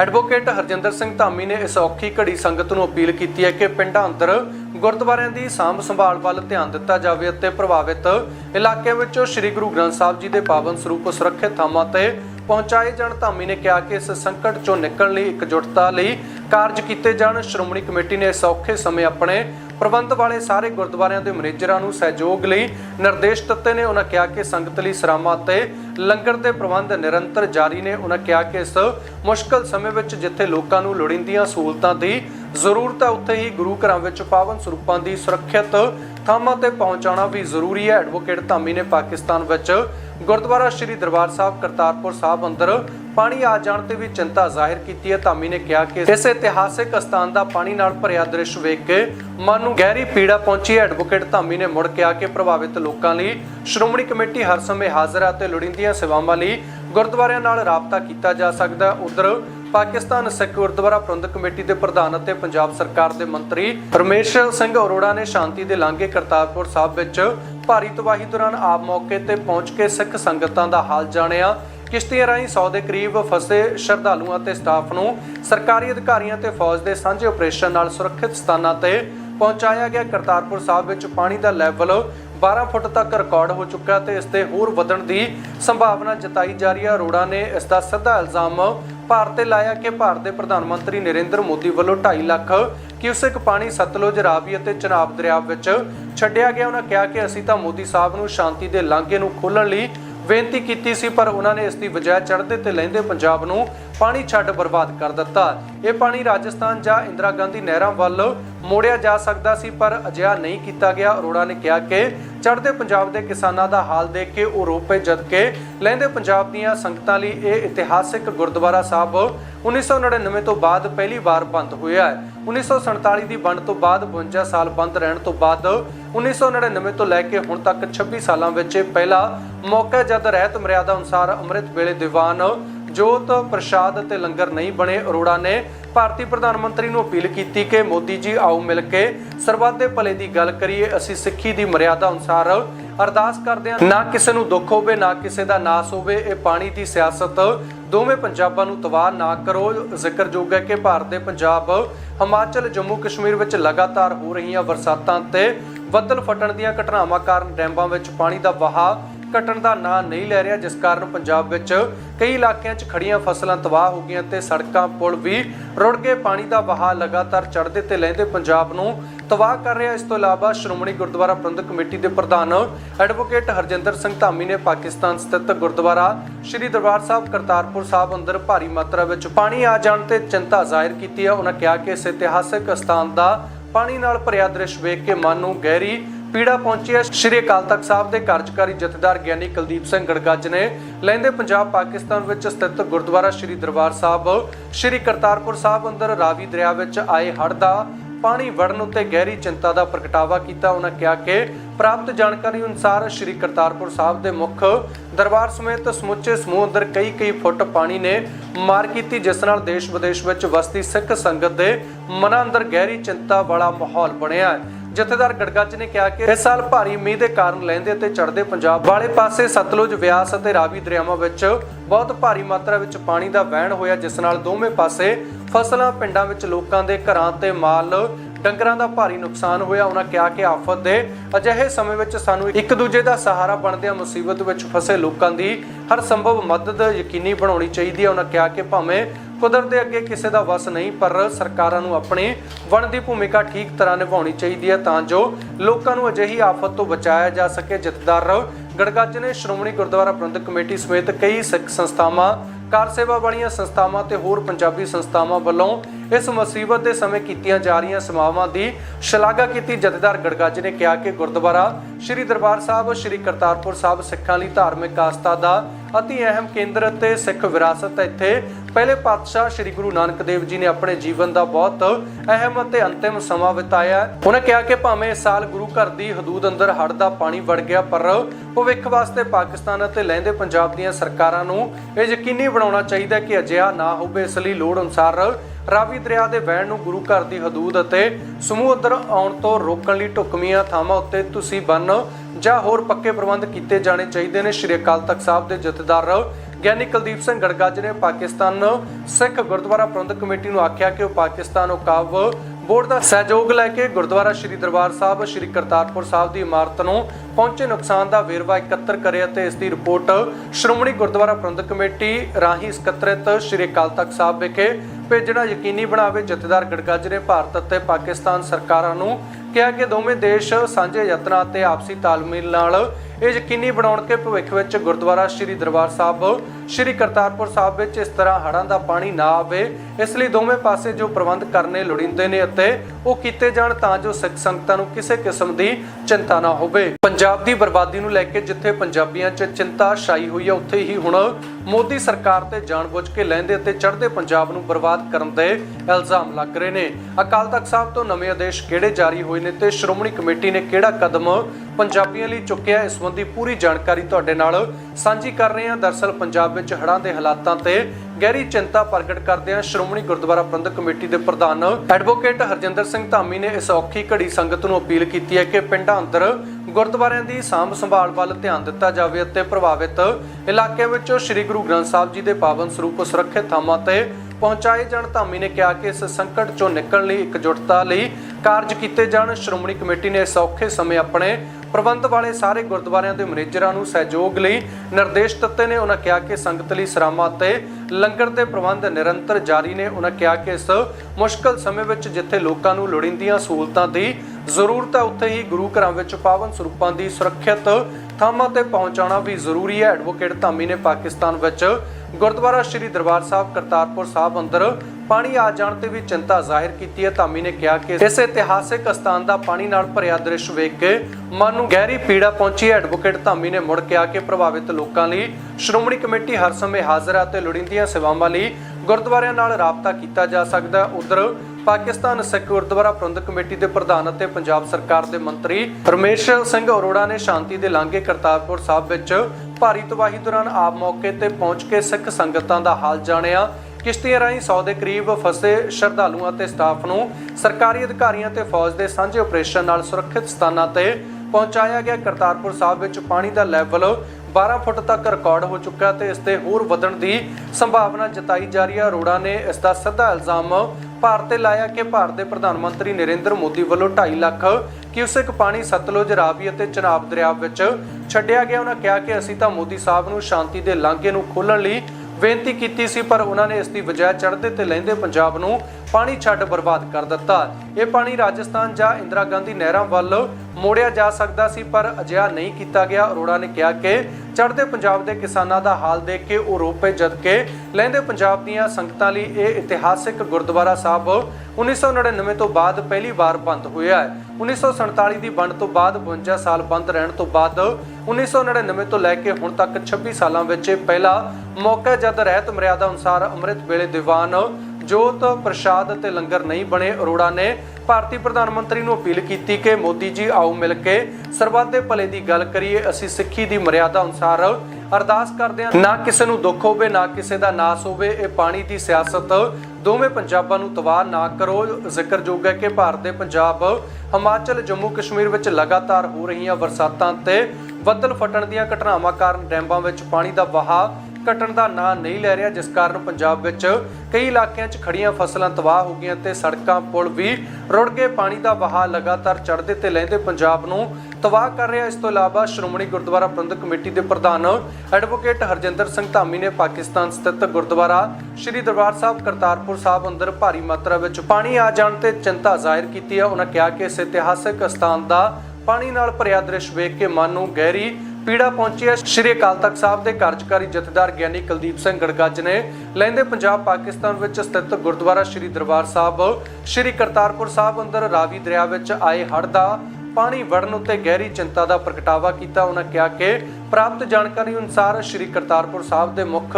Advocate Harjinder Singh Dhami ਨੇ ਇਸ ਔਖੀ ਘੜੀ ਸੰਗਤ ਨੂੰ ਅਪੀਲ ਕੀਤੀ ਹੈ ਕਿ ਪਿੰਡਾਂ ਅੰਦਰ ਗੁਰਦੁਆਰਿਆਂ ਦੀ ਸਾਂਭ ਸੰਭਾਲ ਵੱਲ ਧਿਆਨ ਦਿੱਤਾ ਜਾਵੇ ਅਤੇ ਪ੍ਰਭਾਵਿਤ ਇਲਾਕਿਆਂ ਵਿੱਚੋਂ ਸ੍ਰੀ ਗੁਰੂ ਗ੍ਰੰਥ ਸਾਹਿਬ ਜੀ ਦੇ ਪਾਵਨ ਸਰੂਪ ਸੁਰੱਖਿਅਤ ਥਾਵਾਂ ਤੇ ਪਹੁੰਚਾਏ ਜਾਣ। ਧਾਮੀ ਨੇ ਕਿਹਾ ਕਿ ਇਸ ਸੰਕਟ ਚੋਂ ਨਿਕਲਣ ਲਈ ਇਕਜੁੱਟਤਾ ਲਈ ਕਾਰਜ ਕੀਤੇ ਜਾਣ। ਸ਼੍ਰੋਮਣੀ ਕਮੇਟੀ ਨੇ ਇਸ ਔਖੇ ਸਮੇਂ ਆਪਣੇ ਪ੍ਰਬੰਧ ਵਾਲੇ ਸਾਰੇ ਗੁਰਦੁਆਰਿਆਂ ਦੇ ਮੈਨੇਜਰਾਂ ਨੂੰ ਸਹਿਯੋਗ ਲਈ ਨਿਰਦੇਸ਼ ਦਿੱਤੇ ਨੇ। ਉਹਨਾਂ ਕਿਹਾ ਕਿ ਸੰਗਤ ਲਈ ਸਰਾਮਾ ਤੇ ਲੰਗਰ ਦੇ ਪ੍ਰਬੰਧ ਨਿਰੰਤਰ ਜਾਰੀ ਨੇ। ਉਹਨਾਂ ਕਿਹਾ ਕਿ ਇਸ ਮੁਸ਼ਕਲ ਸਮੇਂ ਵਿੱਚ ਜਿੱਥੇ ਲੋਕਾਂ ਨੂੰ ਲੋੜੀਂਦੀਆਂ ਸਹੂਲਤਾਂ ਦੀ ਜ਼ਰੂਰਤ ਹੈ, ਉੱਥੇ ਹੀ ਗੁਰੂ ਘਰਾਂ ਵਿੱਚ ਪਾਵਨ ਸਰੂਪਾਂ ਦੀ ਸੁਰੱਖਿਅਤ ਥਾਵਾਂ ਤੇ ਪਹੁੰਚਾਉਣਾ ਵੀ ਜ਼ਰੂਰੀ ਹੈ। ਐਡਵੋਕੇਟ ਧਾਮੀ ਨੇ ਪਾਕਿਸਤਾਨ ਵਿੱਚ ਗੁਰਦੁਆਰਾ ਸ੍ਰੀ ਦਰਬਾਰ ਸਾਹਿਬ, ਕਰਤਾਰਪੁਰ ਸਾਹਿਬ ਅੰਦਰ ਪਾਣੀ ਆ ਜਾਣ ਤੇ ਵੀ ਚਿੰਤਾ ਜ਼ਾਹਿਰ ਕੀਤੀ ਹੈ। ਧਾਮੀ ਨੇ ਕਿਹਾ ਕਿ ਇਸ ਇਤਿਹਾਸਿਕ ਸਥਾਨ ਦਾ ਪਾਣੀ ਨਾਲ ਭਰਿਆ ਦ੍ਰਿਸ਼ ਵੇਖ ਕੇ ਮਨ ਨੂੰ ਗਹਿਰੀ ਪੀੜਾ ਪਹੁੰਚੀ ਹੈ। ਐਡਵੋਕੇਟ ਧਾਮੀ ਨੇ ਮੁੜ ਕੇ ਆ ਕੇ ਪ੍ਰਭਾਵਿਤ ਲੋਕਾਂ ਲਈ ਸ਼੍ਰੋਮਣੀ ਕਮੇਟੀ ਹਰ ਸਮੇਂ ਹਾਜ਼ਰ ਹੈ ਤੇ ਲੋੜੀਂਦੀਆਂ ਸੇਵਾਵਾਂ ਲਈ ਗੁਰਦੁਆਰਿਆਂ ਨਾਲ ਰਾਬਤਾ ਕੀਤਾ ਜਾ ਸਕਦਾ ਹੈ। ਉਧਰ ਪਾਕਿਸਤਾਨ ਸਿੱਖ ਗੁਰਦੁਆਰਾ ਪ੍ਰਬੰਧਕ ਕਮੇਟੀ ਦੇ ਪ੍ਰਧਾਨ ਅਤੇ ਪੰਜਾਬ ਸਰਕਾਰ ਦੇ ਮੰਤਰੀ ਰਮੇਸ਼ ਸਿੰਘ ਅਰੋੜਾ ਨੇ ਸ਼ਾਂਤੀ ਦੇ ਲਾਂਘੇ ਕਰਤਾਰਪੁਰ ਸਾਹਿਬ ਵਿੱਚ ਭਾਰੀ ਤਬਾਹੀ ਦੌਰਾਨ ਆਪ ਮੌਕੇ ਤੇ ਪਹੁੰਚ ਕੇ ਸਿੱਖ ਸੰਗਤਾਂ ਦਾ ਹਾਲ ਜਾਣਿਆ। ਕਿਸ਼ਤੀਆਂ ਰਾਹੀਂ 100 ਦੇ ਕਰੀਬ ਫਸੇ ਸ਼ਰਧਾਲੂਆਂ ਤੇ ਸਟਾਫ ਨੂੰ ਸਰਕਾਰੀ ਅਧਿਕਾਰੀਆਂ ਤੇ ਫੌਜ ਦੇ ਸਾਂਝੇ ਆਪਰੇਸ਼ਨ ਨਾਲ ਸੁਰੱਖਿਅਤ ਸਥਾਨਾਂ ਤੇ ਪਹੁੰਚਾਇਆ ਗਿਆ। ਕਰਤਾਰਪੁਰ ਸਾਹਿਬ ਵਿੱਚ ਪਾਣੀ ਦਾ ਲੈਵਲ 12 ਫੁੱਟ ਤੱਕ ਰਿਕਾਰਡ ਹੋ ਚੁੱਕਾ ਤੇ ਇਸ ਦੇ ਹੋਰ ਵਧਣ ਦੀ ਸੰਭਾਵਨਾ ਜਤਾਈ ਜਾ ਰਹੀ ਹੈ। ਅਰੋੜਾ ਨੇ ਇਸ ਦਾ ਸਿੱਧਾ ਇਲਜ਼ਾਮ ਭਾਰਤ ਤੇ ਲਾਇਆ ਕਿ ਭਾਰਤ ਦੇ ਪ੍ਰਧਾਨ ਮੰਤਰੀ ਨਰਿੰਦਰ ਮੋਦੀ ਵੱਲੋਂ 2.5 ਲੱਖ ਕਿਊਸੈਕ ਪਾਣੀ, ਸਤਲੁਜ, ਰਾਵੀ ਅਤੇ ਚਨਾਬ ਦਰਿਆ ਵਿੱਚ ਛੱਡਿਆ ਗਿਆ। ਉਹਨਾਂ ਕਿਹਾ ਕਿ ਅਸੀਂ ਤਾਂ ਮੋਦੀ ਸਾਹਿਬ ਨੂੰ ਸ਼ਾਂਤੀ ਦੇ ਲਾਂਘੇ ਨੂੰ ਖੋਲਣ ਲਈ ਬੇਨਤੀ ਕੀਤੀ ਸੀ, ਪਰ ਉਹਨਾਂ ਨੇ ਇਸ ਦੀ ਬਜਾਏ ਚੜ੍ਹਦੇ ਤੇ ਲਹਿੰਦੇ ਪੰਜਾਬ ਨੂੰ ਪਾਣੀ ਛੱਡ ਬਰਬਾਦ ਕਰ ਦਿੱਤਾ। ਇਹ ਪਾਣੀ ਰਾਜਸਥਾਨ ਜਾਂ ਇੰਦਰਾ ਗਾਂਧੀ ਨਹਿਰਾਂ ਵੱਲ ਮੋੜਿਆ ਜਾ ਸਕਦਾ ਸੀ, ਪਰ ਅਜਿਹਾ ਨਹੀਂ ਕੀਤਾ ਗਿਆ। ਅਰੋੜਾ ਨੇ ਕਿਹਾ ਕਿ ਚੜ੍ਹਦੇ ਪੰਜਾਬ ਦੇ ਕਿਸਾਨਾਂ ਦਾ ਹਾਲ ਦੇਖ ਕੇ ਉਹ ਰੋ ਪਏ ਜਦਕਿ ਲਹਿੰਦੇ ਪੰਜਾਬ ਦੀਆਂ ਸੰਗਤਾਂ ਲਈ ਇਹ ਇਤਿਹਾਸਿਕ ਗੁਰਦੁਆਰਾ ਸਾਹਿਬ 1999 ਤੋਂ ਬਾਅਦ ਪਹਿਲੀ ਵਾਰ ਬੰਦ ਹੋਇਆ ਹੈ। 1947 ਦੀ ਵੰਡ ਤੋਂ ਬਾਅਦ 52 ਸਾਲ ਬੰਦ ਰਹਿਣ ਤੋਂ ਬਾਅਦ 1999 ਤੋਂ ਲੈ ਕੇ ਹੁਣ ਤੱਕ 26 ਸਾਲਾਂ ਵਿੱਚ ਪਹਿਲਾ ਮੌਕਾ ਜਦ ਰਹਿਤ ਮਰਿਆਦਾ ਅਨੁਸਾਰ ਅੰਮ੍ਰਿਤ ਵੇਲੇ ਦੀਵਾਨ ਜੋਤ ਪ੍ਰਸ਼ਾਦ ਅਤੇ ਲੰਗਰ ਨਹੀਂ ਬਣੇ ਅਰੋੜਾ ਨੇ ਭਾਰਤੀ ਪ੍ਰਧਾਨ ਮੰਤਰੀ ਨੂੰ ਅਪੀਲ ਕੀਤੀ ਕਿ ਮੋਦੀ ਜੀ ਆਓ ਮਿਲ ਕੇ ਸਰਬੱਤ ਦੇ ਭਲੇ ਦੀ ਗੱਲ ਕਰੀਏ। ਅਸੀਂ ਸਿੱਖੀ ਦੀ ਮਰਿਆਦਾ ਅਨੁਸਾਰ ਅਰਦਾਸ ਕਰਦੇ ਹਾਂ। ਨਾ ਕਿਸੇ ਨੂੰ ਦੁੱਖ ਹੋਵੇ, ਨਾ ਕਿਸੇ ਦਾ ਨਾਸ ਹੋਵੇ, ਇਹ ਪਾਣੀ ਦੀ ਸਿਆਸਤ ਦੋਵੇਂ ਪੰਜਾਬਾਂ ਨੂੰ ਤਬਾਹ ਨਾ ਕਰੋ। ਜ਼ਿਕਰਯੋਗ ਹੈ ਕਿ ਭਾਰਤ ਦੇ ਪੰਜਾਬ, ਹਿਮਾਚਲ, ਜੰਮੂ, ਕਸ਼ਮੀਰ ਵਿੱਚ ਲਗਾਤਾਰ ਹੋ ਰਹੀਆਂ ਬਰਸਾਤਾਂ ਤੇ ਬੱਦਲ ਫਟਣ ਦੀਆਂ ਘਟਨਾਵਾਂ ਕਾਰਨ ਡੈਮਾਂ ਵਿੱਚ ਪਾਣੀ ਦਾ ਵਹਾਅ ਘਟਣ ਦਾ ਨਾਂ ਨਹੀਂ ਲੈ ਰਿਹਾ, ਜਿਸ ਕਾਰਨ ਪੰਜਾਬ ਵਿੱਚ ਕਈ ਇਲਾਕਿਆਂ 'ਚ ਖੜੀਆਂ ਫਸਲਾਂ ਤਬਾਹ ਹੋ ਗਈਆਂ ਤੇ ਸੜਕਾਂ ਪੁਲ ਵੀ ਰੁੜ ਗਏ। ਪਾਣੀ ਦਾ ਵਹਾਅ ਲਗਾਤਾਰ ਚੜ੍ਹਦੇ ਤੇ ਲਹਿੰਦੇ ਪੰਜਾਬ ਨੂੰ ਤਬਾਹ ਕਰ ਰਿਹਾ। ਇਸ ਤੋਂ ਇਲਾਵਾ ਸ਼੍ਰੋਮਣੀ ਗੁਰਦੁਆਰਾ ਪ੍ਰਬੰਧਕ ਕਮੇਟੀ ਦੇ ਪ੍ਰਧਾਨ ਐਡਵੋਕੇਟ ਹਰਜਿੰਦਰ ਸਿੰਘ ਧਾਮੀ ਨੇ ਪਾਕਿਸਤਾਨ ਸਥਿਤ ਗੁਰਦੁਆਰਾ ਸ੍ਰੀ ਦਰਬਾਰ ਸਾਹਿਬ ਕਰਤਾਰਪੁਰ ਸਾਹਿਬ ਅੰਦਰ ਭਾਰੀ ਮਾਤਰਾ ਵਿੱਚ ਪਾਣੀ ਆ ਜਾਣ ਤੇ ਚਿੰਤਾ ਜ਼ਾਹਿਰ ਕੀਤੀ ਹੈ। ਉਹਨਾਂ ਕਿਹਾ ਕਿ ਇਸ ਇਤਿਹਾਸਕ ਸਥਾਨ ਦਾ ਪਾਣੀ ਨਾਲ ਭਰਿਆ ਦ੍ਰਿਸ਼ ਵੇਖ ਕੇ ਮਨ ਨੂੰ ਗਹਿਰੀ ਪੀੜਾ ਪਹੁੰਚੀ ਹੈ। ਸ਼੍ਰੀ ਅਕਾਲ ਤਖਤ ਸਾਹਿਬ ਦੇ ਕਾਰਜਕਾਰੀ ਜਥੇਦਾਰ ਗਿਆਨੀ ਕੁਲਦੀਪ ਸਿੰਘ ਗੜਗੱਜ ਨੇ ਲਹਿੰਦੇ ਪੰਜਾਬ ਪਾਕਿਸਤਾਨ ਵਿੱਚ ਸਥਿਤ ਗੁਰਦੁਆਰਾ ਸ਼੍ਰੀ ਦਰਬਾਰ ਸਾਹਿਬ, ਸ਼੍ਰੀ ਕਰਤਾਰਪੁਰ ਸਾਹਿਬ ਅੰਦਰ ਰਾਵੀ ਦਰਿਆ ਵਿੱਚ ਆਏ ਹੜ੍ਹ ਦਾ ਪਾਣੀ ਵੜਨ ਉੱਤੇ ਗਹਿਰੀ ਚਿੰਤਾ ਦਾ ਪ੍ਰਗਟਾਵਾ ਕੀਤਾ। ਉਹਨਾਂ ਕਿਹਾ ਕਿ ਪ੍ਰਾਪਤ ਜਾਣਕਾਰੀ ਅਨੁਸਾਰ ਸ਼੍ਰੀ ਕਰਤਾਰਪੁਰ ਸਾਹਿਬ ਦੇ ਮੁੱਖ ਦਰਬਾਰ ਸਮੇਤ ਸਮੁੱਚੇ ਸਮੂਹ ਅੰਦਰ ਕਈ ਕਈ ਫੁੱਟ ਪਾਣੀ ਨੇ ਮਾਰ ਕੀਤੀ, ਜਿਸ ਨਾਲ ਦੇਸ਼ ਵਿਦੇਸ਼ ਵਿੱਚ ਵਸਦੀ ਸਿੱਖ ਸੰਗਤ ਦੇ ਮਨਾਂ ਅੰਦਰ ਗਹਿਰੀ ਚਿੰਤਾ ਵਾਲਾ ਮਾਹੌਲ ਬਣਿਆ ਹੈ। ਜਥੇਦਾਰ ਗੜਗੱਜ ਨੇ ਕਿਹਾ ਕਿ ਇਸ ਸਾਲ ਭਾਰੀ ਮੀਂਹ ਦੇ ਕਾਰਨ ਲਹਿੰਦੇ ਤੇ ਚੜ੍ਹਦੇ ਪੰਜਾਬ ਵਾਲੇ ਪਾਸੇ ਸਤਲੁਜ ਵਿਆਸ ਅਤੇ ਰਾਵੀ ਦਰਿਆਵਾਂ ਵਿੱਚ ਬਹੁਤ ਭਾਰੀ ਮਾਤਰਾ ਵਿੱਚ ਪਾਣੀ ਦਾ ਵਹਿਣ ਹੋਇਆ, ਜਿਸ ਨਾਲ ਦੋਵੇਂ ਪਾਸੇ ਫਸਲਾਂ, ਪਿੰਡਾਂ ਵਿੱਚ ਲੋਕਾਂ ਦੇ ਘਰਾਂ ਤੇ ਮਾਲ, ਡੰਗਰਾਂ ਦਾ ਭਾਰੀ ਨੁਕਸਾਨ ਹੋਇਆ। ਉਹਨਾਂ ਕਿਹਾ ਕਿ ਆਫਤ ਦੇ ਅਜਿਹੇ ਸਮੇਂ ਵਿੱਚ ਸਾਨੂੰ ਇੱਕ ਦੂਜੇ ਦਾ ਸਹਾਰਾ ਬਣਦਿਆਂ ਮੁਸੀਬਤ ਵਿੱਚ ਫਸੇ ਲੋਕਾਂ ਦੀ ਹਰ ਸੰਭਵ ਮਦਦ ਯਕੀਨੀ ਬਣਾਉਣੀ ਚਾਹੀਦੀ ਹੈ। ਉਹਨਾਂ ਕਿਹਾ ਕਿ ਭਾਵੇਂ ਕੁਦਰਤ ਦੇ ਅੱਗੇ ਕਿਸੇ ਦਾ ਵਸ ਨਹੀਂ, ਪਰ ਸਰਕਾਰਾਂ ਨੂੰ ਆਪਣੀ ਬਣਦੀ ਭੂਮਿਕਾ ਠੀਕ ਤਰ੍ਹਾਂ ਨਿਭਾਉਣੀ ਚਾਹੀਦੀ ਹੈ ਤਾਂ ਜੋ ਲੋਕਾਂ ਨੂੰ ਅਜਿਹੀ ਆਫਤ ਤੋਂ ਬਚਾਇਆ ਜਾ ਸਕੇ। ਜਥੇਦਾਰ ਗੜਗੱਜ ਨੇ ਸ਼੍ਰੋਮਣੀ ਗੁਰਦੁਆਰਾ ਪ੍ਰਬੰਧਕ ਕਮੇਟੀ ਸਮੇਤ ਕਈ ਸਿੱਖ ਸੰਸਥਾਵਾਂ ਕਾਰ ਸੇਵਾ ਵਾਲੀਆਂ ਸੰਸਥਾਵਾਂ ਤੇ ਹੋਰ ਪੰਜਾਬੀ ਸੰਸਥਾਵਾਂ ਵੱਲੋਂ ਇਸ ਮੁਸੀਬਤ ਦੇ ਸਮੇਂ ਕੀਤੀਆਂ ਜਾ ਰਹੀਆਂ ਸੇਵਾਵਾਂ ਦੀ ਸ਼ਲਾਘਾ ਕੀਤੀ ਜਥੇਦਾਰ ਗੜਗੱਜ ਨੇ ਕਿਹਾ ਕਿ ਗੁਰਦੁਆਰਾ ਸ੍ਰੀ ਦਰਬਾਰ ਸਾਹਿਬ, ਸ੍ਰੀ ਕਰਤਾਰਪੁਰ ਸਾਹਿਬ ਸਿੱਖਾਂ ਲਈ ਧਾਰਮਿਕ ਆਸਥਾ ਦਾ ਅਤੀ ਅਹਿਮ ਕੇਂਦਰ ਅਤੇ ਸਿੱਖ ਵਿਰਾਸਤ ਹੈ ਇੱਥੇ ਪਹਿਲੇ ਪਾਤਸ਼ਾਹ ਸ੍ਰੀ ਗੁਰੂ ਨਾਨਕ ਦੇਵ ਜੀ ਨੇ ਆਪਣੇ ਜੀਵਨ ਦਾ ਬਹੁਤ ਅਹਿਮ ਅਤੇ ਅੰਤਿਮ ਸਮਾਂ ਬਿਤਾਇਆ ਹੈ। ਉਹਨਾਂ ਕਿਹਾ ਕਿ ਭਾਵੇਂ ਇਸ ਸਾਲ ਗੁਰੂ ਘਰ ਦੀ ਹਦੂਦ ਅੰਦਰ ਹੜ ਦਾ ਪਾਣੀ ਵੜ ਗਿਆ, ਪਰ ਭਵਿੱਖ ਵਾਸਤੇ ਪਾਕਿਸਤਾਨ ਅਤੇ ਲਹਿੰਦੇ ਪੰਜਾਬ ਦੀਆਂ ਸਰਕਾਰਾਂ ਨੂੰ ਇਹ ਯਕੀਨੀ ਬਣਾਉਣਾ ਚਾਹੀਦਾ ਕਿ ਅਜਿਹਾ ਨਾ ਹੋਵੇ, ਇਸ ਲਈ ਲੋੜ ਅਨੁਸਾਰ ਰਾਵੀ ਦਰਿਆ ਦੇ ਵਹਿਣ ਨੂੰ ਗੁਰੂ ਘਰ ਦੀ ਹਦੂਦ ਅਤੇ ਸਮੂਹ ਅੰਦਰ ਆਉਣ ਤੋਂ ਰੋਕਣ ਲਈ ਢੁਕਵੀਆਂ ਥਾਵਾਂ ਉੱਤੇ ਤੁਸੀਂ ਬੰਨ ਜਾਂ ਹੋਰ ਪੱਕੇ ਪ੍ਰਬੰਧ ਕੀਤੇ ਜਾਣੇ ਚਾਹੀਦੇ ਨੇ। ਸ਼੍ਰੀ ਅਕਾਲ ਤਖਤ ਸਾਹਿਬ ਦੇ ਜਥੇਦਾਰ ਗਿਆਨੀ ਕੁਲਦੀਪ ਸਿੰਘ ਗੜਗੱਜ ਨੇ ਪਾਕਿਸਤਾਨ ਸਿੱਖ ਗੁਰਦੁਆਰਾ ਪ੍ਰਬੰਧਕ ਕਮੇਟੀ ਨੂੰ ਆਖਿਆ ਕਿ ਉਹ ਪਾਕਿਸਤਾਨ ਔਕਾਫ ਬੋਰਡ ਦਾ ਸਹਿਯੋਗ ਲੈ ਕੇ ਗੁਰਦੁਆਰਾ ਸ੍ਰੀ ਦਰਬਾਰ ਸਾਹਿਬ, ਸ੍ਰੀ ਕਰਤਾਰਪੁਰ ਸਾਹਿਬ ਦੀ ਇਮਾਰਤ ਨੂੰ ਪਹੁੰਚੇ ਨੁਕਸਾਨ ਦਾ ਵੇਰਵਾ ਇਕੱਤਰ ਕਰੇ ਅਤੇ ਇਸ ਦੀ ਰਿਪੋਰਟ ਸ਼੍ਰੋਮਣੀ ਗੁਰਦੁਆਰਾ ਪ੍ਰਬੰਧਕ ਕਮੇਟੀ ਰਾਹੀਂ ਇਕੱਤਰਿਤ ਸ੍ਰੀ ਅਕਾਲ ਤਖਤ ਸਾਹਿਬ ਵਿਖੇ ਭੇਜਣਾ ਯਕੀਨੀ ਬਣਾਵੇ ਜਥੇਦਾਰ ਗੜਗੱਜ ਭਾਰਤ ਅਤੇ ਪਾਕਿਸਤਾਨ ਸਰਕਾਰਾਂ ਨੂੰ ਕਿਹਾ ਕਿ ਦੋਵੇਂ ਦੇਸ਼ ਸਾਂਝੇ ਯਤਨਾਂ ਅਤੇ ਆਪਸੀ ਤਾਲਮੇਲ ਨਾਲ ਇਹ ਯਕੀਨੀ ਬਣਾਉਣ ਕਿ ਭਵਿੱਖ ਵਿੱਚ ਗੁਰਦੁਆਰਾ ਸ੍ਰੀ ਦਰਬਾਰ ਸਾਹਿਬ, ਸ੍ਰੀ ਕਰਤਾਰਪੁਰ ਸਾਹਿਬ ਵਿੱਚ ਇਸ ਤਰ੍ਹਾਂ ਹੜ੍ਹਾਂ ਦਾ ਪਾਣੀ ਨਾ ਆਵੇ, ਇਸ ਲਈ ਦੋਵੇਂ ਪਾਸੇ ਜੋ ਪ੍ਰਬੰਧ ਕਰਨੇ ਲੋੜੀਂਦੇ ਨੇ ਅਤੇ ਉਹ ਕੀਤੇ ਜਾਣ ਤਾਂ ਜੋ ਸਿੱਖ ਸੰਗਤਾਂ ਨੂੰ ਕਿਸੇ ਕਿਸਮ ਦੀ ਚਿੰਤਾ ਨਾ ਹੋਵੇ। ਪੰਜਾਬ ਦੀ ਬਰਬਾਦੀ ਨੂੰ ਲੈ ਕੇ ਜਿੱਥੇ ਪੰਜਾਬੀਆਂ 'ਚ ਚਿੰਤਾ ਛਾਈ ਹੋਈ ਹੈ ਉੱਥੇ ਹੀ ਹੁਣ ਮੋਦੀ ਸਰਕਾਰ ਤੇ ਜਾਣਬੁੱਝ ਕੇ ਲਹਿੰਦੇ ਅਤੇ ਚੜ੍ਹਦੇ ਪੰਜਾਬ ਨੂੰ ਬਰਬਾਦ ਕਰਨ ਦੇ ਇਲਜ਼ਾਮ ਲੱਗ ਰਹੇ ਨੇ। ਅਕਾਲ ਤਖਤ ਸਾਹਿਬ ਤੋਂ ਨਵੇਂ ਆਦੇਸ਼ ਕਿਹੜੇ ਜਾਰੀ ਹੋਏ ਨੇ ਤੇ ਸ਼੍ਰੋਮਣੀ ਕਮੇਟੀ ਨੇ ਕਿਹੜਾ ਕਦਮ ਪੰਜਾਬੀਆਂ ਲਈ ਚੁੱਕਿਆ ਇਸ ਸੰਬੰਧੀ ਪੂਰੀ ਜਾਣਕਾਰੀ ਤੁਹਾਡੇ ਨਾਲ ਸਾਂਝੀ ਕਰ ਰਹੇ ਹਾਂ। ਦਰਸਲ ਪੰਜਾਬ ਵਿੱਚ ਹੜ੍ਹਾਂ ਦੇ ਹਾਲਾਤਾਂ ਤੇ ਗਹਿਰੀ ਚਿੰਤਾ ਪ੍ਰਗਟ ਕਰਦਿਆਂ ਸ਼੍ਰੋਮਣੀ ਗੁਰਦੁਆਰਾ ਪ੍ਰਬੰਧਕ ਕਮੇਟੀ ਦੇ ਪ੍ਰਧਾਨ ਐਡਵੋਕੇਟ ਹਰਜਿੰਦਰ ਸਿੰਘ ਧਾਮੀ ਨੇ ਇਸ ਔਖੀ ਘੜੀ ਸੰਗਤ ਨੂੰ ਅਪੀਲ ਕੀਤੀ ਹੈ ਕਿ ਪਿੰਡਾਂ ਅੰਦਰ ਗੁਰਦੁਆਰਿਆਂ ਦੀ ਸਾਂਭ ਸੰਭਾਲ ਵੱਲ ਧਿਆਨ ਦਿੱਤਾ ਜਾਵੇ ਅਤੇ ਪ੍ਰਭਾਵਿਤ ਇਲਾਕਿਆਂ ਵਿੱਚੋਂ ਸ੍ਰੀ ਗੁਰੂ ਗ੍ਰੰਥ ਸਾਹਿਬ ਜੀ ਦੇ ਪਾਵਨ ਸਰੂਪ ਸੁਰੱਖਿਅਤ ਥਾਵਾਂ ਤੇ ਪਹੁੰਚਾਏ ਜਾਣ ਧਾਮੀ ਨੇ ਕਿਹਾ ਕਿ ਇਸ ਸੰਕਟ ਚੋਂ ਨਿਕਲਣ ਲਈ ਇਕਜੁੱਟਤਾ ਲਈ ਕਾਰਜ ਕੀਤੇ ਜਾਣ। ਸ਼੍ਰੋਮਣੀ ਕਮੇਟੀ ਨੇ ਇਸ ਔਖੇ ਸਮੇਂ ਆਪਣੇ ਪ੍ਰਬੰਧ ਵਾਲੇ ਸਾਰੇ ਗੁਰਦੁਆਰਿਆਂ ਦੇ ਮੈਨੇਜਰਾਂ ਨੂੰ ਸਹਿਯੋਗ ਲਈ ਨਿਰਦੇਸ਼ ਦਿੱਤੇ ਨੇ। ਉਹਨਾਂ ਕਿਹਾ ਕਿ ਸੰਗਤ ਲਈ ਸਰਾਮਾ ਤੇ ਲੰਗਰ ਦੇ ਪ੍ਰਬੰਧ ਨਿਰੰਤਰ ਜਾਰੀ ਨੇ। ਉਹਨਾਂ ਕਿਹਾ ਕਿ ਇਸ ਮੁਸ਼ਕਲ ਸਮੇਂ ਵਿੱਚ ਜਿੱਥੇ ਲੋਕਾਂ ਨੂੰ ਲੋੜੀਂਦੀਆਂ ਸਹੂਲਤਾਂ ਦੀ ਜ਼ਰੂਰਤ ਹੈ, ਉੱਥੇ ਹੀ ਗੁਰੂ ਘਰਾਂ ਵਿੱਚ ਪਾਵਨ ਸਰੂਪਾਂ ਦੀ ਸੁਰੱਖਿਅਤ ਥਾਵਾਂ ਤੇ ਪਹੁੰਚਾਉਣਾ ਵੀ ਜ਼ਰੂਰੀ ਹੈ। ਐਡਵੋਕੇਟ ਧਾਮੀ ਨੇ ਪਾਕਿਸਤਾਨ ਵਿੱਚ ਗੁਰਦੁਆਰਾ ਸ੍ਰੀ ਦਰਬਾਰ ਸਾਹਿਬ ਕਰਤਾਰਪੁਰ ਸਾਹਿਬ ਅੰਦਰ ਪਾਣੀ ਆ ਜਾਣ ਤੇ ਵੀ ਚਿੰਤਾ ਜ਼ਾਹਿਰ ਕੀਤੀ ਹੈ। ਧਾਮੀ ਨੇ ਕਿਹਾ ਕਿ ਇਸ ਇਤਿਹਾਸਿਕ ਅਸਥਾਨ ਦਾ ਪਾਣੀ ਨਾਲ ਭਰਿਆ ਦ੍ਰਿਸ਼ ਵੇਖ ਕੇ ਮਨ ਨੂੰ ਗਹਿਰੀ ਪੀੜਾ ਪਹੁੰਚੀ ਐਡਵੋਕੇਟ ਧਾਮੀ ਨੇ ਮੁੜ ਕੇ ਆ ਕੇ ਪ੍ਰਭਾਵਿਤ ਲੋਕਾਂ ਲਈ ਸ਼੍ਰੋਮਣੀ ਕਮੇਟੀ ਹਰ ਸਮੇਂ ਹਾਜ਼ਰ ਹੈ ਤੇ ਲੋੜੀਂਦੀਆਂ ਸੇਵਾਵਾਂ ਲਈ ਗੁਰਦੁਆਰਿਆਂ ਨਾਲ ਰਾਬਤਾ ਕੀਤਾ ਜਾ ਸਕਦਾ ਹੈ। ਉਧਰ ਪਾਕਿਸਤਾਨ ਸਿੱਖ ਗੁਰਦੁਆਰਾ ਪ੍ਰਬੰਧਕ ਕਮੇਟੀ ਦੇ ਪ੍ਰਧਾਨ ਅਤੇ ਪੰਜਾਬ ਸਰਕਾਰ ਦੇ ਮੰਤਰੀ ਰਮੇਸ਼ ਸਿੰਘ ਅਰੋੜਾ ਨੇ ਸ਼ਾਂਤੀ ਦੇ ਲਾਂਘੇ ਕਰਤਾਰਪੁਰ ਸਾਹਿਬ ਵਿੱਚ ਭਾਰੀ ਤਬਾਹੀ ਦੌਰਾਨ ਆਪ ਮੌਕੇ ਤੇ ਪਹੁੰਚ ਕੇ ਸਿੱਖ ਸੰਗਤਾਂ ਦਾ ਹਾਲ ਜਾਣਿਆ। ਕਿਸ਼ਤੀਆਂ ਰਾਹੀਂ 100 ਦੇ ਕਰੀਬ ਫਸੇ ਸ਼ਰਧਾਲੂਆਂ ਤੇ ਸਟਾਫ ਨੂੰ ਸਰਕਾਰੀ ਅਧਿਕਾਰੀਆਂ ਤੇ ਫੌਜ ਦੇ ਸਾਂਝੇ ਆਪਰੇਸ਼ਨ ਨਾਲ ਸੁਰੱਖਿਅਤ ਸਥਾਨਾਂ ਤੇ ਪਹੁੰਚਾਇਆ ਗਿਆ। ਕਰਤਾਰਪੁਰ ਸਾਹਿਬ ਵਿੱਚ ਪਾਣੀ ਦਾ ਲੈਵਲ 12 ਫੁੱਟ ਤੱਕ ਰਿਕਾਰਡ ਹੋ ਚੁੱਕਾ ਤੇ ਇਸ ਤੇ ਹੋਰ ਵਧਣ ਦੀ ਸੰਭਾਵਨਾ ਜਤਾਈ ਜਾ ਰਹੀ ਹੈ। ਅਰੋੜਾ ਨੇ ਇਸ ਦਾ ਸਿੱਧਾ ਇਲਜ਼ਾਮ ਭਾਰਤ ਤੇ ਲਾਇਆ ਕਿ ਭਾਰਤ ਦੇ ਪ੍ਰਧਾਨ ਮੰਤਰੀ ਨਰਿੰਦਰ ਮੋਦੀ ਵੱਲੋਂ 2.5 ਲੱਖ ਕਿਊਸੈਕ ਪਾਣੀ ਸਤਲੁਜ ਰਾਵੀ ਅਤੇ ਚਨਾਬ ਦਰਿਆ ਵਿੱਚ ਛੱਡਿਆ ਗਿਆ। ਉਹਨਾਂ ਕਿਹਾ ਕਿ ਅਸੀਂ ਤਾਂ ਮੋਦੀ ਸਾਹਿਬ ਨੂੰ ਸ਼ਾਂਤੀ ਦੇ ਲਾਂਘੇ ਨੂੰ ਖੋਲ੍ਹਣ ਲਈ ਬੇਨਤੀ ਕੀਤੀ ਸੀ, ਪਰ ਉਹਨਾਂ ਨੇ ਇਸ ਦੀ ਬਜਾਏ ਚੜ੍ਹਦੇ ਤੇ ਲਹਿੰਦੇ ਪੰਜਾਬ ਨੂੰ ਪਾਣੀ ਛੱਡ ਬਰਬਾਦ ਕਰ ਦਿੱਤਾ। ਇਹ ਪਾਣੀ ਰਾਜਸਥਾਨ ਜਾਂ ਇੰਦਰਾ ਗਾਂਧੀ ਨਹਿਰਾਂ ਵੱਲ ਮੋੜਿਆ ਜਾ ਸਕਦਾ ਸੀ, ਪਰ ਅਜਿਹਾ ਨਹੀਂ ਕੀਤਾ ਗਿਆ। ਅਰੋੜਾ ਨੇ ਕਿਹਾ ਕਿ ਚੜ੍ਹਦੇ ਪੰਜਾਬ ਦੇ ਕਿਸਾਨਾਂ ਦਾ ਹਾਲ ਦੇਖ ਕੇ ਉਹ ਰੋਪੇ ਜਦ ਕਿ ਲਹਿੰਦੇ ਪੰਜਾਬ ਦੀਆਂ ਸੰਗਤਾਂ ਲਈ ਇਹ ਇਤਿਹਾਸਿਕ ਗੁਰਦੁਆਰਾ ਸਾਹਿਬ 1999 ਤੋਂ ਬਾਅਦ ਪਹਿਲੀ ਵਾਰ ਬੰਦ ਹੋਇਆ ਹੈ। 1947 ਦੀ ਵੰਡ ਤੋਂ ਬਾਅਦ 52 ਸਾਲ ਬੰਦ ਰਹਿਣ ਤੋਂ ਬਾਅਦ 1999 ਤੋਂ ਲੈ ਕੇ ਹੁਣ ਤੱਕ 26 ਸਾਲਾਂ ਵਿੱਚ ਇਹ ਪਹਿਲਾ ਮੌਕਾ ਜਦ ਰਹਿਤ ਮਰਿਆਦਾ ਅਨੁਸਾਰ ਅੰਮ੍ਰਿਤ ਵੇਲੇ ਦੀਵਾਨ ਜੋਤ ਪ੍ਰਸ਼ਾਦ ਅਤੇ ਲੰਗਰ ਨਹੀਂ ਬਣੇ, ਅਰੋੜਾ ਨੇ ਭਾਰਤੀ ਪ੍ਰਧਾਨ ਮੰਤਰੀ ਨੂੰ ਅਪੀਲ ਕੀਤੀ ਕਿ ਮੋਦੀ ਜੀ ਆਓ ਮਿਲ ਕੇ ਸਰਬੱਤ ਦੇ ਭਲੇ ਦੀ ਗੱਲ ਕਰੀਏ। ਅਸੀਂ ਸਿੱਖੀ ਦੀ ਮਰਿਆਦਾ ਅਨੁਸਾਰ ਅਰਦਾਸ ਕਰਦੇ ਹਾਂ। ਨਾ ਕਿਸੇ ਨੂੰ ਦੁੱਖ ਹੋਵੇ, ਨਾ ਕਿਸੇ ਦਾ ਨਾਸ ਹੋਵੇ, ਇਹ ਪਾਣੀ ਦੀ ਸਿਆਸਤ ਦੋਵੇਂ ਪੰਜਾਬਾਂ ਨੂੰ ਤਬਾਹ ਨਾ ਕਰੋ। ਜ਼ਿਕਰਯੋਗ ਹੈ ਕਿ ਭਾਰਤ ਦੇ ਪੰਜਾਬ ਹਿਮਾਚਲ, ਜੰਮੂ ਕਸ਼ਮੀਰ ਵਿੱਚ ਲਗਾਤਾਰ ਹੋ ਰਹੀਆਂ ਬਰਸਾਤਾਂ ਤੇ ਬੱਦਲ ਫਟਣ ਦੀਆਂ ਘਟਨਾਵਾਂ ਕਾਰਨ ਡੈਮਾਂ ਵਿੱਚ ਪਾਣੀ ਦਾ ਵਹਾਅ ਘਟਣ ਦਾ ਨਾਂ ਨਹੀਂ ਲੈ ਰਿਹਾ, ਜਿਸ ਕਾਰਨ ਪੰਜਾਬ ਵਿੱਚ ਕਈ ਇਲਾਕਿਆਂ 'ਚ ਖੜੀਆਂ ਫਸਲਾਂ ਤਬਾਹ ਹੋ ਗਈਆਂ ਤੇ ਸੜਕਾਂ ਪੁਲ ਵੀ ਰੁੜ ਗਏ। ਪਾਣੀ ਦਾ ਵਹਾਅ ਲਗਾਤਾਰ ਚੜ੍ਹਦੇ ਤੇ ਲਹਿੰਦੇ ਪੰਜਾਬ ਨੂੰ ਤਬਾਹ ਕਰ ਰਿਹਾ। ਇਸ ਤੋਂ ਇਲਾਵਾ ਸ਼੍ਰੋਮਣੀ ਗੁਰਦੁਆਰਾ ਪ੍ਰਬੰਧਕ ਕਮੇਟੀ ਦੇ ਪ੍ਰਧਾਨ ਐਡਵੋਕੇਟ ਹਰਜਿੰਦਰ ਸਿੰਘ ਧਾਮੀ ਨੇ ਪਾਕਿਸਤਾਨ ਸਥਿਤ ਗੁਰਦੁਆਰਾ ਸ੍ਰੀ ਦਰਬਾਰ ਸਾਹਿਬ ਕਰਤਾਰਪੁਰ ਸਾਹਿਬ ਅੰਦਰ ਭਾਰੀ ਮਾਤਰਾ ਵਿੱਚ ਪਾਣੀ ਆ ਜਾਣ ਤੇ ਚਿੰਤਾ ਜ਼ਾਹਿਰ ਕੀਤੀ ਹੈ। ਉਹਨਾਂ ਕਿਹਾ ਕਿ ਇਸ ਇਤਿਹਾਸਕ ਸਥਾਨ ਦਾ ਪਾਣੀ ਨਾਲ ਭਰਿਆ ਦ੍ਰਿਸ਼ ਵੇਖ ਕੇ ਮਨ ਨੂੰ ਗਹਿਰੀ ਪੀੜਾ ਪਹੁੰਚਿਆ ਸ਼੍ਰੀ ਅਕਾਲ ਤਖਤ ਸਾਹਿਬ ਦੇ ਕਾਰਜਕਾਰੀ ਜਥੇਦਾਰ ਗਿਆਨੀ ਕੁਲਦੀਪ ਸਿੰਘ ਗੜਗੱਜ ਨੇ ਲਹਿੰਦੇ ਪੰਜਾਬ ਪਾਕਿਸਤਾਨ ਵਿੱਚ ਸਥਿਤ ਗੁਰਦੁਆਰਾ ਸ਼੍ਰੀ ਦਰਬਾਰ ਸਾਹਿਬ, ਸ਼੍ਰੀ ਕਰਤਾਰਪੁਰ ਸਾਹਿਬ ਅੰਦਰ ਰਾਵੀ ਦਰਿਆ ਵਿੱਚ ਆਏ ਹੜ੍ਹ ਦਾ ਪਾਣੀ ਵੜਨ ਉੱਤੇ ਗਹਿਰੀ ਚਿੰਤਾ ਦਾ ਪ੍ਰਗਟਾਵਾ ਕੀਤਾ। ਉਹਨਾਂ ਕਿਹਾ ਕਿ ਪ੍ਰਾਪਤ ਜਾਣਕਾਰੀ ਅਨੁਸਾਰ ਸ਼੍ਰੀ ਕਰਤਾਰਪੁਰ ਸਾਹਿਬ ਦੇ ਮੁੱਖ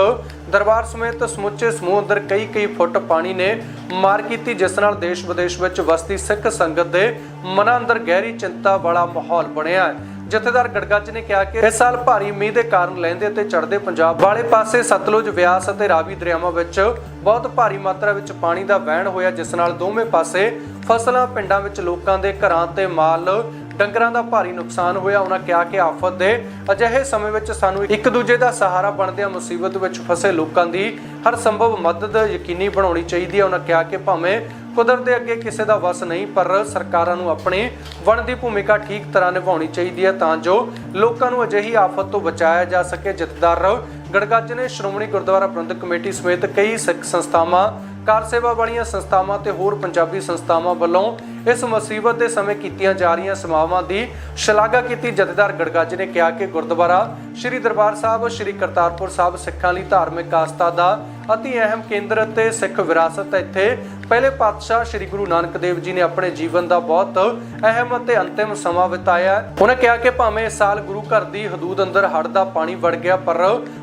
ਦਰਬਾਰ ਸਮੇਤ ਸਮੁੱਚੇ ਸਮੂਹ ਅੰਦਰ ਕਈ ਕਈ ਫੁੱਟ ਪਾਣੀ ਨੇ ਮਾਰ ਕੀਤੀ, ਜਿਸ ਨਾਲ ਦੇਸ਼ ਵਿਦੇਸ਼ ਵਿੱਚ ਵਸਦੀ ਸਿੱਖ ਸੰਗਤ ਦੇ ਮਨਾਂ ਅੰਦਰ ਗਹਿਰੀ ਚਿੰਤਾ ਵਾਲਾ ਮਾਹੌਲ ਬਣਿਆ ਹੈ। ਜਥੇਦਾਰ ਗੜਗੱਜ ਨੇ ਕਿਹਾ ਕਿ ਇਸ ਸਾਲ ਭਾਰੀ ਮੀਂਹ ਦੇ ਕਾਰਨ ਲਹਿੰਦੇ ਤੇ ਚੜ੍ਹਦੇ ਪੰਜਾਬ ਵਾਲੇ ਪਾਸੇ ਸਤਲੁਜ ਵਿਆਸ ਅਤੇ ਰਾਵੀ ਦਰਿਆਵਾਂ ਵਿੱਚ ਬਹੁਤ ਭਾਰੀ ਮਾਤਰਾ ਵਿੱਚ ਪਾਣੀ ਦਾ ਵਹਿਣ ਹੋਇਆ, ਜਿਸ ਨਾਲ ਦੋਵੇਂ ਪਾਸੇ ਫਸਲਾਂ, ਪਿੰਡਾਂ ਵਿੱਚ ਲੋਕਾਂ ਦੇ ਘਰਾਂ ਤੇ ਮਾਲ, ਡੰਗਰਾਂ ਦਾ ਭਾਰੀ ਨੁਕਸਾਨ ਹੋਇਆ। ਉਹਨਾਂ ਕਿਹਾ ਕਿ ਆਫਤ ਦੇ ਅਜਿਹੇ ਸਮੇਂ ਵਿੱਚ ਸਾਨੂੰ ਇੱਕ ਦੂਜੇ ਦਾ ਸਹਾਰਾ ਬਣਦਿਆਂ ਮੁਸੀਬਤ ਵਿੱਚ ਫਸੇ ਲੋਕਾਂ ਦੀ ਹਰ ਸੰਭਵ ਮਦਦ ਯਕੀਨੀ ਬਣਾਉਣੀ ਚਾਹੀਦੀ ਹੈ। ਉਹਨਾਂ ਕਿਹਾ ਕਿ ਭਾਵੇਂ ਕੁਦਰਤ ਦੇ ਅੱਗੇ ਕਿਸੇ ਦਾ ਵਸ ਨਹੀਂ, ਪਰ ਸਰਕਾਰਾਂ ਨੂੰ ਆਪਣੀ ਬਣਦੀ ਭੂਮਿਕਾ ਠੀਕ ਤਰ੍ਹਾਂ ਨਿਭਾਉਣੀ ਚਾਹੀਦੀ ਹੈ ਤਾਂ ਜੋ ਲੋਕਾਂ ਨੂੰ ਅਜਿਹੀ ਆਫਤ ਤੋਂ ਬਚਾਇਆ ਜਾ ਸਕੇ। ਜਥੇਦਾਰ ਗੜਗੱਜ ਨੇ ਸ਼੍ਰੋਮਣੀ ਗੁਰਦੁਆਰਾ ਪ੍ਰਬੰਧਕ ਕਮੇਟੀ ਸਮੇਤ ਕਈ ਸਿੱਖ ਸੰਸਥਾਵਾਂ, ਕਾਰ ਸੇਵਾ ਵਾਲੀਆਂ ਸੰਸਥਾਵਾਂ ਤੇ ਹੋਰ ਪੰਜਾਬੀ ਸੰਸਥਾਵਾਂ ਵੱਲੋਂ ਇਸ ਮੁਸੀਬਤ ਦੇ ਸਮੇਂ ਕੀਤੀਆਂ ਜਾ ਰਹੀਆਂ ਸੇਵਾਵਾਂ ਦੀ ਸ਼ਲਾਘਾ ਕੀਤੀ। ਜਥੇਦਾਰ ਗੜਗੱਜ ਨੇ ਕਿਹਾ ਕਿ ਗੁਰਦੁਆਰਾ ਸ੍ਰੀ ਦਰਬਾਰ ਸਾਹਿਬ, ਸ੍ਰੀ ਕਰਤਾਰਪੁਰ ਸਾਹਿਬ ਸਿੱਖਾਂ ਲਈ ਧਾਰਮਿਕ ਆਸਥਾ ਦਾ ਅਤੀ ਅਹਿਮ ਕੇਂਦਰ ਅਤੇ ਸਿੱਖ ਵਿਰਾਸਤ ਇੱਥੇ ਪਹਿਲੇ ਪਾਤਸ਼ਾਹ ਸ੍ਰੀ ਗੁਰੂ ਨਾਨਕ ਦੇਵ ਜੀ ਨੇ ਆਪਣੇ ਜੀਵਨ ਦਾ ਬਹੁਤ ਅਹਿਮ ਅਤੇ ਅੰਤਿਮ ਸਮਾਂ ਬਿਤਾਇਆ ਹੈ। ਕਿਹਾ ਕਿ ਭਾਵੇਂ ਇਸ ਸਾਲ ਗੁਰੂ ਘਰ ਦੀ ਹਦੂਦ ਅੰਦਰ ਹੜ੍ਹ ਦਾ ਪਾਣੀ ਵੜ ਗਿਆ, ਪਰ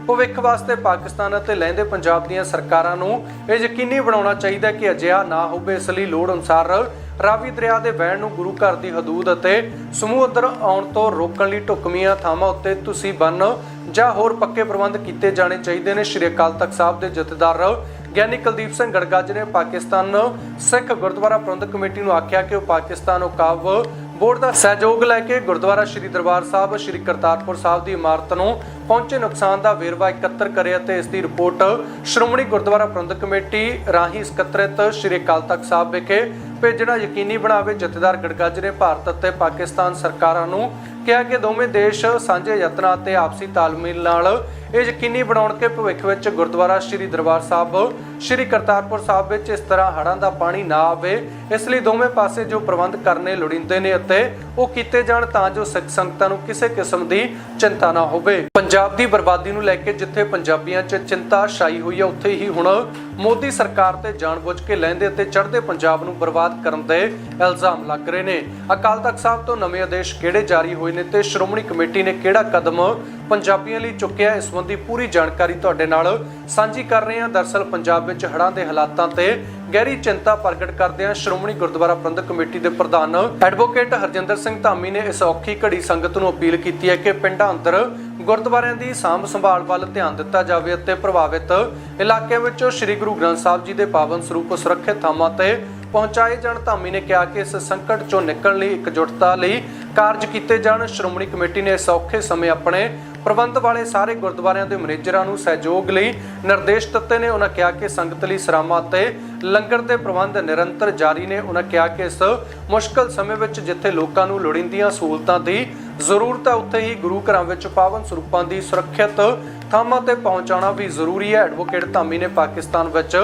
ਭਵਿੱਖ ਵਾਸਤੇ ਪਾਕਿਸਤਾਨ ਅਤੇ ਲਹਿੰਦੇ ਪੰਜਾਬ ਦੀਆਂ ਸਰਕਾਰਾਂ ਨੂੰ ਇਹ ਯਕੀਨੀ ਬਣਾਉਣਾ ਚਾਹੀਦਾ ਹੈ ਕਿ ਅਜਿਹਾ ਨਾ ਹੋਵੇ ਇਸ ਲਈ ਲੋੜ ਅਨੁਸਾਰ ਰਾਵੀ ਦਰਿਆ ਦੇ ਵਹਿਣ ਨੂੰ ਗੁਰੂ ਘਰ ਦੀ ਹਦੂਦ ਅਤੇ ਸਮੂਹ ਅੰਦਰ ਆਉਣ ਤੋਂ ਰੋਕਣ ਲਈ ਢੁਕਵੀਆਂ ਥਾਵਾਂ ਉੱਤੇ ਤੁਸੀਂ ਬੰਨ ਜਾਂ ਹੋਰ ਪੱਕੇ ਪ੍ਰਬੰਧ ਕੀਤੇ ਜਾਣੇ ਚਾਹੀਦੇ ਨੇ। ਸ਼੍ਰੀ ਅਕਾਲ ਤਖਤ ਸਾਹਿਬ ਦੇ ਜਥੇਦਾਰ ਗਿਆਨੀ ਕੁਲਦੀਪ ਸਿੰਘ ਗੜਗਾ ਜੀ ਨੇ ਪਾਕਿਸਤਾਨ ਸਿੱਖ ਗੁਰਦੁਆਰਾ ਪ੍ਰਬੰਧਕ ਕਮੇਟੀ ਨੂੰ ਆਖਿਆ ਕਿ ਉਹ ਪਾਕਿਸਤਾਨ ਔਕਾਵ ਬੋਰਡ ਦਾ ਸਹਿਯੋਗ ਲੈ ਕੇ ਗੁਰਦੁਆਰਾ ਸ੍ਰੀ ਦਰਬਾਰ ਸਾਹਿਬ, ਸ੍ਰੀ ਕਰਤਾਰਪੁਰ ਸਾਹਿਬ ਦੀ ਇਮਾਰਤ ਨੂੰ ਪਹੁੰਚੇ ਨੁਕਸਾਨ ਦਾ ਵੇਰਵਾ ਇਕੱਤਰ ਕਰੇ ਅਤੇ ਇਸ ਦੀ ਰਿਪੋਰਟ ਸ਼੍ਰੋਮਣੀ ਗੁਰਦੁਆਰਾ ਪ੍ਰਬੰਧਕ ਕਮੇਟੀ ਰਾਹੀਂ ਸਕੱਤਰਤ ਸ੍ਰੀ ਅਕਾਲ ਤਖਤ ਸਾਹਿਬ ਵਿਖੇ ਭੇਜਣਾ ਯਕੀਨੀ ਬਣਾਵੇ। ਜਥੇਦਾਰ ਗੜਗੱਜ ਨੇ ਭਾਰਤ ਅਤੇ ਪਾਕਿਸਤਾਨ ਸਰਕਾਰਾਂ ਨੂੰ ਕਿਹਾ ਕਿ ਦੋਵੇਂ ਦੇਸ਼ ਸਾਂਝੇ ਯਤਨਾਂ ਅਤੇ ਆਪਸੀ ਤਾਲਮੇਲ ਨਾਲ ਇਹ ਯਕੀਨੀ ਬਣਾਉਣ ਕਿ ਭਵਿੱਖ ਵਿੱਚ ਗੁਰਦੁਆਰਾ ਸ੍ਰੀ ਦਰਬਾਰ ਸਾਹਿਬ, ਸ੍ਰੀ ਕਰਤਾਰਪੁਰ ਸਾਹਿਬ ਵਿੱਚ ਇਸ ਤਰ੍ਹਾਂ ਹੜ੍ਹਾਂ ਦਾ ਪਾਣੀ ਨਾ ਆਵੇ, ਇਸ ਲਈ ਦੋਵੇਂ ਪਾਸੇ ਜੋ ਪ੍ਰਬੰਧ ਕਰਨੇ ਲੋੜੀਂਦੇ ਨੇ ਅਤੇ ਉਹ ਕੀਤੇ ਜਾਣ ਤਾਂ ਜੋ ਸਿੱਖ ਸੰਗਤਾਂ ਨੂੰ ਕਿਸੇ ਕਿਸਮ ਦੀ ਚਿੰਤਾ ਨਾ ਹੋਵੇ। ਪੰਜਾਬ ਦੀ ਬਰਬਾਦੀ ਨੂੰ ਲੈ ਕੇ ਜਿੱਥੇ ਪੰਜਾਬੀਆਂ 'ਚ ਚਿੰਤਾ ਛਾਈ ਹੋਈ ਹੈ ਉੱਥੇ ਹੀ ਹੁਣ ਮੋਦੀ ਸਰਕਾਰ ਤੇ ਜਾਣਬੁੱਝ ਕੇ ਲਹਿੰਦੇ ਅਤੇ ਚੜ੍ਹਦੇ ਪੰਜਾਬ ਨੂੰ ਬਰਬਾਦ ਕਰਨ ਦੇ ਇਲਜ਼ਾਮ ਲੱਗ ਰਹੇ ਨੇ। ਅਕਾਲ ਤਖਤ ਸਾਹਿਬ ਤੋਂ ਨਵੇਂ ਆਦੇਸ਼ ਕਿਹੜੇ ਜਾਰੀ ਹੋਏ ਨੇ ਤੇ ਸ਼੍ਰੋਮਣੀ ਕਮੇਟੀ ਨੇ ਕਿਹੜਾ ਕਦਮ ਪੰਜਾਬੀਆਂ ਲਈ ਚੁੱਕਿਆ, ਇਸ ਸੰਬੰਧੀ ਪੂਰੀ ਜਾਣਕਾਰੀ ਤੁਹਾਡੇ ਨਾਲ ਸਾਂਝੀ ਕਰ ਰਹੇ ਹਾਂ। ਦਰਸਲ ਪੰਜਾਬ ਵਿੱਚ ਹੜ੍ਹਾਂ ਦੇ ਹਾਲਾਤਾਂ ਤੇ ਗਹਿਰੀ ਚਿੰਤਾ ਪ੍ਰਗਟ ਕਰਦਿਆਂ ਸ਼੍ਰੋਮਣੀ ਗੁਰਦੁਆਰਾ ਪ੍ਰਬੰਧਕ ਕਮੇਟੀ ਦੇ ਪ੍ਰਧਾਨ ਐਡਵੋਕੇਟ ਹਰਜਿੰਦਰ ਸਿੰਘ ਧਾਮੀ ਨੇ ਇਸ ਔਖੀ ਘੜੀ ਸੰਗਤ ਨੂੰ ਅਪੀਲ ਕੀਤੀ ਹੈ ਕਿ ਪਿੰਡਾਂ ਅੰਦਰ ਗੁਰਦੁਆਰਿਆਂ ਦੀ ਸਾਂਭ ਸੰਭਾਲ ਵੱਲ ਧਿਆਨ ਦਿੱਤਾ ਜਾਵੇ ਅਤੇ ਪ੍ਰਭਾਵਿਤ ਇਲਾਕਿਆਂ ਵਿੱਚੋਂ ਸ੍ਰੀ ਗੁਰੂ ਗ੍ਰੰਥ ਸਾਹਿਬ ਜੀ ਦੇ ਪਾਵਨ ਸਰੂਪ ਸੁਰੱਖਿਅਤ ਥਾਵਾਂ ਤੇ ਪਹੁੰਚਾਏ ਜਾਣ ਧਾਮੀ ਨੇ ਕਿਹਾ ਕਿ ਇਸ ਸੰਕਟ ਚੋਂ ਨਿਕਲਣ ਲਈ ਇਕਜੁੱਟਤਾ ਲਈ ਕਾਰਜ ਕੀਤੇ ਜਾਣ। ਸ਼੍ਰੋਮਣੀ ਕਮੇਟੀ ਨੇ ਇਸ ਸਮੇਂ ਆਪਣੇ ਪ੍ਰਬੰਧ ਵਾਲੇ ਸਾਰੇ ਗੁਰਦੁਆਰਿਆਂ ਦੇ ਮੈਨੇਜਰਾਂ ਨੂੰ ਸਹਿਯੋਗ ਲਈ ਨਿਰਦੇਸ਼ ਦਿੱਤੇ ਨੇ। ਉਹਨਾਂ ਕਿਹਾ ਕਿ ਸੰਗਤ ਲਈ ਸਰਾਮਾਂ ਤੇ ਲੰਗਰ ਦੇ ਪ੍ਰਬੰਧ ਨਿਰੰਤਰ ਜਾਰੀ ਨੇ। ਉਹਨਾਂ ਕਿਹਾ ਕਿ ਇਸ ਮੁਸ਼ਕਲ ਸਮੇਂ ਵਿੱਚ ਜਿੱਥੇ ਲੋਕਾਂ ਨੂੰ ਲੋੜੀਂਦੀਆਂ ਸਹੂਲਤਾਂ ਦੀ ਜ਼ਰੂਰਤ ਹੈ, ਉੱਥੇ ਹੀ ਗੁਰੂ ਘਰਾਂ ਵਿੱਚ ਪਾਵਨ ਸਰੂਪਾਂ ਦੀ ਸੁਰੱਖਿਅਤ ਥਾਵਾਂ ਤੇ ਪਹੁੰਚਾਉਣਾ ਵੀ ਜ਼ਰੂਰੀ ਹੈ। ਐਡਵੋਕੇਟ ਧਾਮੀ ਨੇ ਪਾਕਿਸਤਾਨ ਵਿੱਚ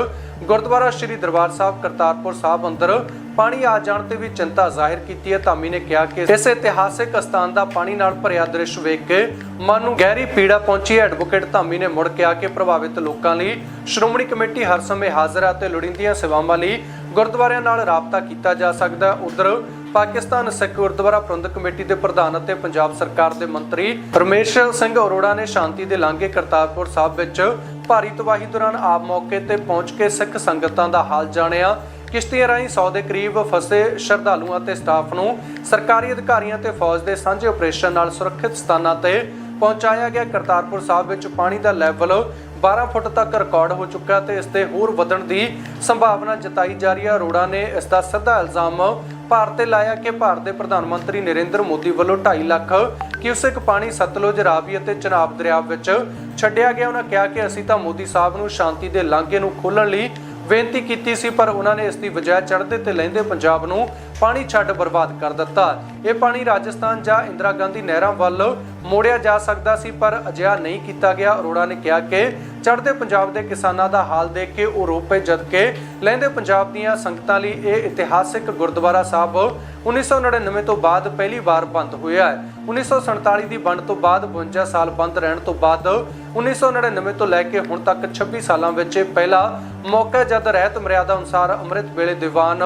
ਗੁਰਦੁਆਰਾ ਸ੍ਰੀ ਦਰਬਾਰ ਸਾਹਿਬ ਕਰਤਾਰਪੁਰ ਸਾਹਿਬ ਅੰਦਰ ਪਾਣੀ ਆ ਜਾਣ ਤੇ ਵੀ ਚਿੰਤਾ ਜ਼ਾਹਿਰ ਕੀਤੀ ਹੈ। ਧਾਮੀ ਨੇ ਕਿਹਾ ਕਿ ਇਸ ਇਤਿਹਾਸਿਕ ਸਥਾਨ ਦਾ ਪਾਣੀ ਨਾਲ ਭਰਿਆ ਦ੍ਰਿਸ਼ ਵੇਖ ਕੇ ਮਨ ਨੂੰ ਗਹਿਰੀ ਪੀੜਾ ਪਹੁੰਚੀ। ਐਡਵੋਕੇਟ ਧਾਮੀ ਨੇ ਮੁੜ ਕਿਹਾ ਕਿ ਪ੍ਰਭਾਵਿਤ ਲੋਕਾਂ ਲਈ ਸ਼੍ਰੋਮਣੀ ਕਮੇਟੀ ਹਰ ਸਮੇਂ ਹਾਜ਼ਰ ਹੈ ਤੇ ਲੋੜੀਂਦੀਆਂ ਸੇਵਾਵਾਂ ਲਈ ਗੁਰਦੁਆਰਿਆਂ ਨਾਲ ਰਾਬਤਾ ਕੀਤਾ ਜਾ ਸਕਦਾ ਉਧਰ ਪਾਕਿਸਤਾਨ ਸਿੱਖ ਗੁਰਦੁਆਰਾ ਪ੍ਰਬੰਧਕ ਕਮੇਟੀ ਦੇ ਪ੍ਰਧਾਨ ਅਤੇ ਪੰਜਾਬ ਸਰਕਾਰ ਦੇ ਮੰਤਰੀ ਰਮੇਸ਼ ਸਿੰਘ ਅਰੋੜਾ ਨੇ ਸ਼ਾਂਤੀ ਦੇ ਲਾਂਘੇ ਕਰਤਾਰਪੁਰ ਸਾਹਿਬ ਵਿੱਚ ਭਾਰੀ ਤਬਾਹੀ ਦੌਰਾਨ ਆਪ ਮੌਕੇ ਤੇ ਪਹੁੰਚ ਕੇ ਸਿੱਖ ਸੰਗਤਾਂ ਦਾ ਹਾਲ ਜਾਣਿਆ। ਕਿਸ਼ਤੀਆਂ ਰਾਹੀਂ 100 ਦੇ ਕਰੀਬ ਫਸੇ ਸ਼ਰਧਾਲੂਆਂ ਤੇ ਸਟਾਫ ਨੂੰ ਸਰਕਾਰੀ ਅਧਿਕਾਰੀਆਂ ਤੇ ਫੌਜ ਦੇ ਸਾਂਝੇ ਆਪਰੇਸ਼ਨ ਨਾਲ ਸੁਰੱਖਿਅਤ ਸਥਾਨਾਂ ਤੇ ਪਹੁੰਚਾਇਆ ਗਿਆ। ਕਰਤਾਰਪੁਰ ਸਾਹਿਬ ਵਿੱਚ ਪਾਣੀ ਦਾ ਲੈਵਲ 12 ਫੁੱਟ ਤੱਕ ਰਿਕਾਰਡ ਹੋ ਚੁੱਕਾ ਤੇ ਇਸ ਤੇ ਹੋਰ ਵਧਣ ਦੀ ਸੰਭਾਵਨਾ ਜਤਾਈ ਜਾ ਰਹੀ ਹੈ। ਅਰੋੜਾ ਨੇ ਇਸ ਦਾ ਸਿੱਧਾ ਇਲਜ਼ਾਮ ਭਾਰਤ ਤੇ ਲਾਇਆ ਕਿ ਭਾਰਤ ਦੇ ਪ੍ਰਧਾਨ ਮੰਤਰੀ ਨਰਿੰਦਰ ਮੋਦੀ ਵੱਲੋਂ 2.5 ਲੱਖ ਕਿਊਸੈਕ ਪਾਣੀ ਸਤਲੁਜ ਰਾਵੀ ਅਤੇ ਚਨਾਬ ਦਰਿਆ ਵਿੱਚ ਛੱਡਿਆ ਗਿਆ। ਉਹਨਾਂ ਕਿਹਾ ਕਿ ਅਸੀਂ ਤਾਂ ਮੋਦੀ ਸਾਹਿਬ ਨੂੰ ਸ਼ਾਂਤੀ ਦੇ ਲਾਂਘੇ ਨੂੰ ਖੋਲਣ ਲਈ ਬੇਨਤੀ ਕੀਤੀ ਸੀ, ਪਰ ਉਹਨਾਂ ਨੇ ਇਸ ਦੀ ਵਜ੍ਹਾ ਚੜ੍ਹਦੇ ਤੇ ਲਹਿੰਦੇ ਪੰਜਾਬ ਨੂੰ ਪਾਣੀ ਛੱਡ ਬਰਬਾਦ ਕਰ ਦਿੱਤਾ। ਇਹ ਪਾਣੀ ਰਾਜਸਥਾਨ ਜਾਂ ਇੰਦਰਾ ਗਾਂਧੀ ਨਹਿਰਾਂ ਵੱਲ ਮੋੜਿਆ ਜਾ ਸਕਦਾ ਸੀ, ਪਰ ਅਜਿਹਾ ਨਹੀਂ ਕੀਤਾ ਗਿਆ। ਅਰੋੜਾ ਨੇ ਕਿਹਾ ਕਿ ਚੜ੍ਹਦੇ ਪੰਜਾਬ ਦੇ ਕਿਸਾਨਾਂ ਦਾ ਹਾਲ ਦੇਖ ਕੇ ਉਹ ਰੋਪੇ ਜਦ ਕਿ ਲਹਿੰਦੇ ਪੰਜਾਬ ਦੀਆਂ ਸੰਗਤਾਂ ਲਈ ਇਹ ਇਤਿਹਾਸਿਕ ਗੁਰਦੁਆਰਾ ਸਾਹਿਬ 1999 ਤੋਂ ਬਾਅਦ ਪਹਿਲੀ ਵਾਰ ਬੰਦ ਹੋਇਆ ਹੈ। 1947 ਦੀ ਵੰਡ ਤੋਂ ਬਾਅਦ 52 ਸਾਲ ਬੰਦ ਰਹਿਣ ਤੋਂ ਬਾਅਦ 1999 ਤੋਂ ਲੈ ਕੇ ਹੁਣ ਤੱਕ 26 ਸਾਲਾਂ ਵਿੱਚ ਪਹਿਲਾ ਮੌਕਾ ਜਦ ਰਹਿਤ ਮਰਿਆਦਾ ਅਨੁਸਾਰ ਅੰਮ੍ਰਿਤ ਵੇਲੇ ਦੀਵਾਨ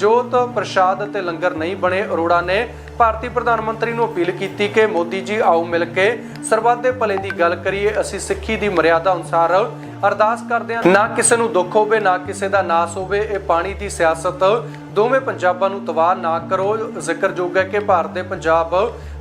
ਜੋਤ ਪ੍ਰਸ਼ਾਦ ਅਤੇ ਲੰਗਰ ਨਹੀਂ ਬਣੇ, ਅਰੋੜਾ ਨੇ ਭਾਰਤੀ ਪ੍ਰਧਾਨ ਮੰਤਰੀ ਨੂੰ ਅਪੀਲ ਕੀਤੀ ਕਿ ਮੋਦੀ ਜੀ ਆਓ ਮਿਲ ਕੇ ਸਰਬੱਤ ਦੇ ਭਲੇ ਦੀ ਗੱਲ ਕਰੀਏ। ਅਸੀਂ ਸਿੱਖੀ ਦੀ ਮਰਿਆਦਾ ਅਨੁਸਾਰ ਅਰਦਾਸ ਕਰਦੇ ਹਾਂ। ਨਾ ਕਿਸੇ ਨੂੰ ਦੁੱਖ ਹੋਵੇ, ਨਾ ਕਿਸੇ ਦਾ ਨਾਸ ਹੋਵੇ, ਇਹ ਪਾਣੀ ਦੀ ਸਿਆਸਤ ਦੋਵੇਂ ਪੰਜਾਬਾਂ ਨੂੰ ਤਬਾਹ ਨਾ ਕਰੋ। ਜ਼ਿਕਰਯੋਗ ਹੈ ਕਿ ਭਾਰਤ ਦੇ ਪੰਜਾਬ,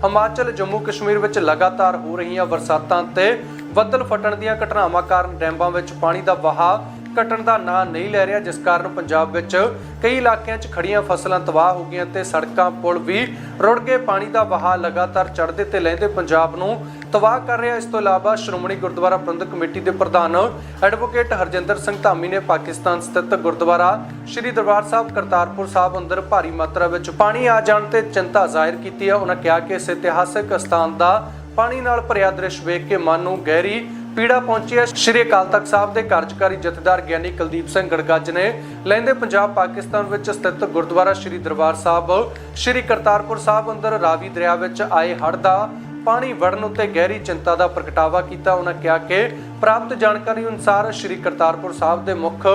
ਹਿਮਾਚਲ, ਜੰਮੂ, ਕਸ਼ਮੀਰ ਵਿੱਚ ਲਗਾਤਾਰ ਹੋ ਰਹੀਆਂ ਬਰਸਾਤਾਂ ਤੇ ਬੱਦਲ ਫਟਣ ਦੀਆਂ ਘਟਨਾਵਾਂ ਕਾਰਨ ਡੈਮਾਂ ਵਿੱਚ ਪਾਣੀ ਦਾ ਵਹਾਅ ਕੱਟਣ ਦਾ ਨਾਂ ਨਹੀਂ ਲੈ ਰਿਹਾ, ਜਿਸ ਕਾਰਨ ਪੰਜਾਬ ਵਿੱਚ ਕਈ ਇਲਾਕਿਆਂ 'ਚ ਖੜੀਆਂ ਫਸਲਾਂ ਤਬਾਹ ਹੋ ਗਈਆਂ ਤੇ ਸੜਕਾਂ ਪੁਲ ਵੀ ਰੁੜ ਗਏ। ਪਾਣੀ ਦਾ ਵਹਾਅ ਲਗਾਤਾਰ ਚੜ੍ਹਦੇ ਤੇ ਲਹਿੰਦੇ ਪੰਜਾਬ ਨੂੰ ਤਬਾਹ ਕਰ ਰਿਹਾ। ਇਸ ਤੋਂ ਇਲਾਵਾ ਸ਼੍ਰੋਮਣੀ ਗੁਰਦੁਆਰਾ ਪ੍ਰਬੰਧਕ ਕਮੇਟੀ ਦੇ ਪ੍ਰਧਾਨ ਐਡਵੋਕੇਟ ਹਰਜਿੰਦਰ ਸਿੰਘ ਧਾਮੀ ਨੇ ਪਾਕਿਸਤਾਨ ਸਥਿਤ ਗੁਰਦੁਆਰਾ ਸ੍ਰੀ ਦਰਬਾਰ ਸਾਹਿਬ, ਕਰਤਾਰਪੁਰ ਸਾਹਿਬ ਅੰਦਰ ਭਾਰੀ ਮਾਤਰਾ ਵਿੱਚ ਪਾਣੀ ਆ ਜਾਣ ਤੇ ਚਿੰਤਾ ਜ਼ਾਹਿਰ ਕੀਤੀ ਹੈ। ਉਹਨਾਂ ਕਿਹਾ ਕਿ ਇਸ ਇਤਿਹਾਸਕ ਸਥਾਨ ਦਾ ਪਾਣੀ ਨਾਲ ਭਰਿਆ ਦ੍ਰਿਸ਼ ਵੇਖ ਕੇ ਮਨ ਨੂੰ ਗਹਿਰੀ ਪੀੜਾ ਪਹੁੰਚੀ ਹੈ। ਸ਼੍ਰੀ ਅਕਾਲ ਤਖਤ ਸਾਹਿਬ ਦੇ ਕਾਰਜਕਾਰੀ ਜਥੇਦਾਰ ਗਿਆਨੀ ਕੁਲਦੀਪ ਸਿੰਘ ਗੜਗੱਜ ਨੇ ਲਹਿੰਦੇ ਪੰਜਾਬ ਪਾਕਿਸਤਾਨ ਵਿੱਚ ਸਥਿਤ ਗੁਰਦੁਆਰਾ ਸ਼੍ਰੀ ਦਰਬਾਰ ਸਾਹਿਬ, ਸ਼੍ਰੀ ਕਰਤਾਰਪੁਰ ਸਾਹਿਬ ਅੰਦਰ ਰਾਵੀ ਦਰਿਆ ਵਿੱਚ ਆਏ ਹੜ੍ਹ ਦਾ ਪਾਣੀ ਵੜਨ ਉੱਤੇ ਗਹਿਰੀ ਚਿੰਤਾ ਦਾ ਪ੍ਰਗਟਾਵਾ ਕੀਤਾ। ਉਹਨਾਂ ਕਿਹਾ ਕਿ ਪ੍ਰਾਪਤ ਜਾਣਕਾਰੀ ਅਨੁਸਾਰ ਸ਼੍ਰੀ ਕਰਤਾਰਪੁਰ ਸਾਹਿਬ ਦੇ ਮੁੱਖ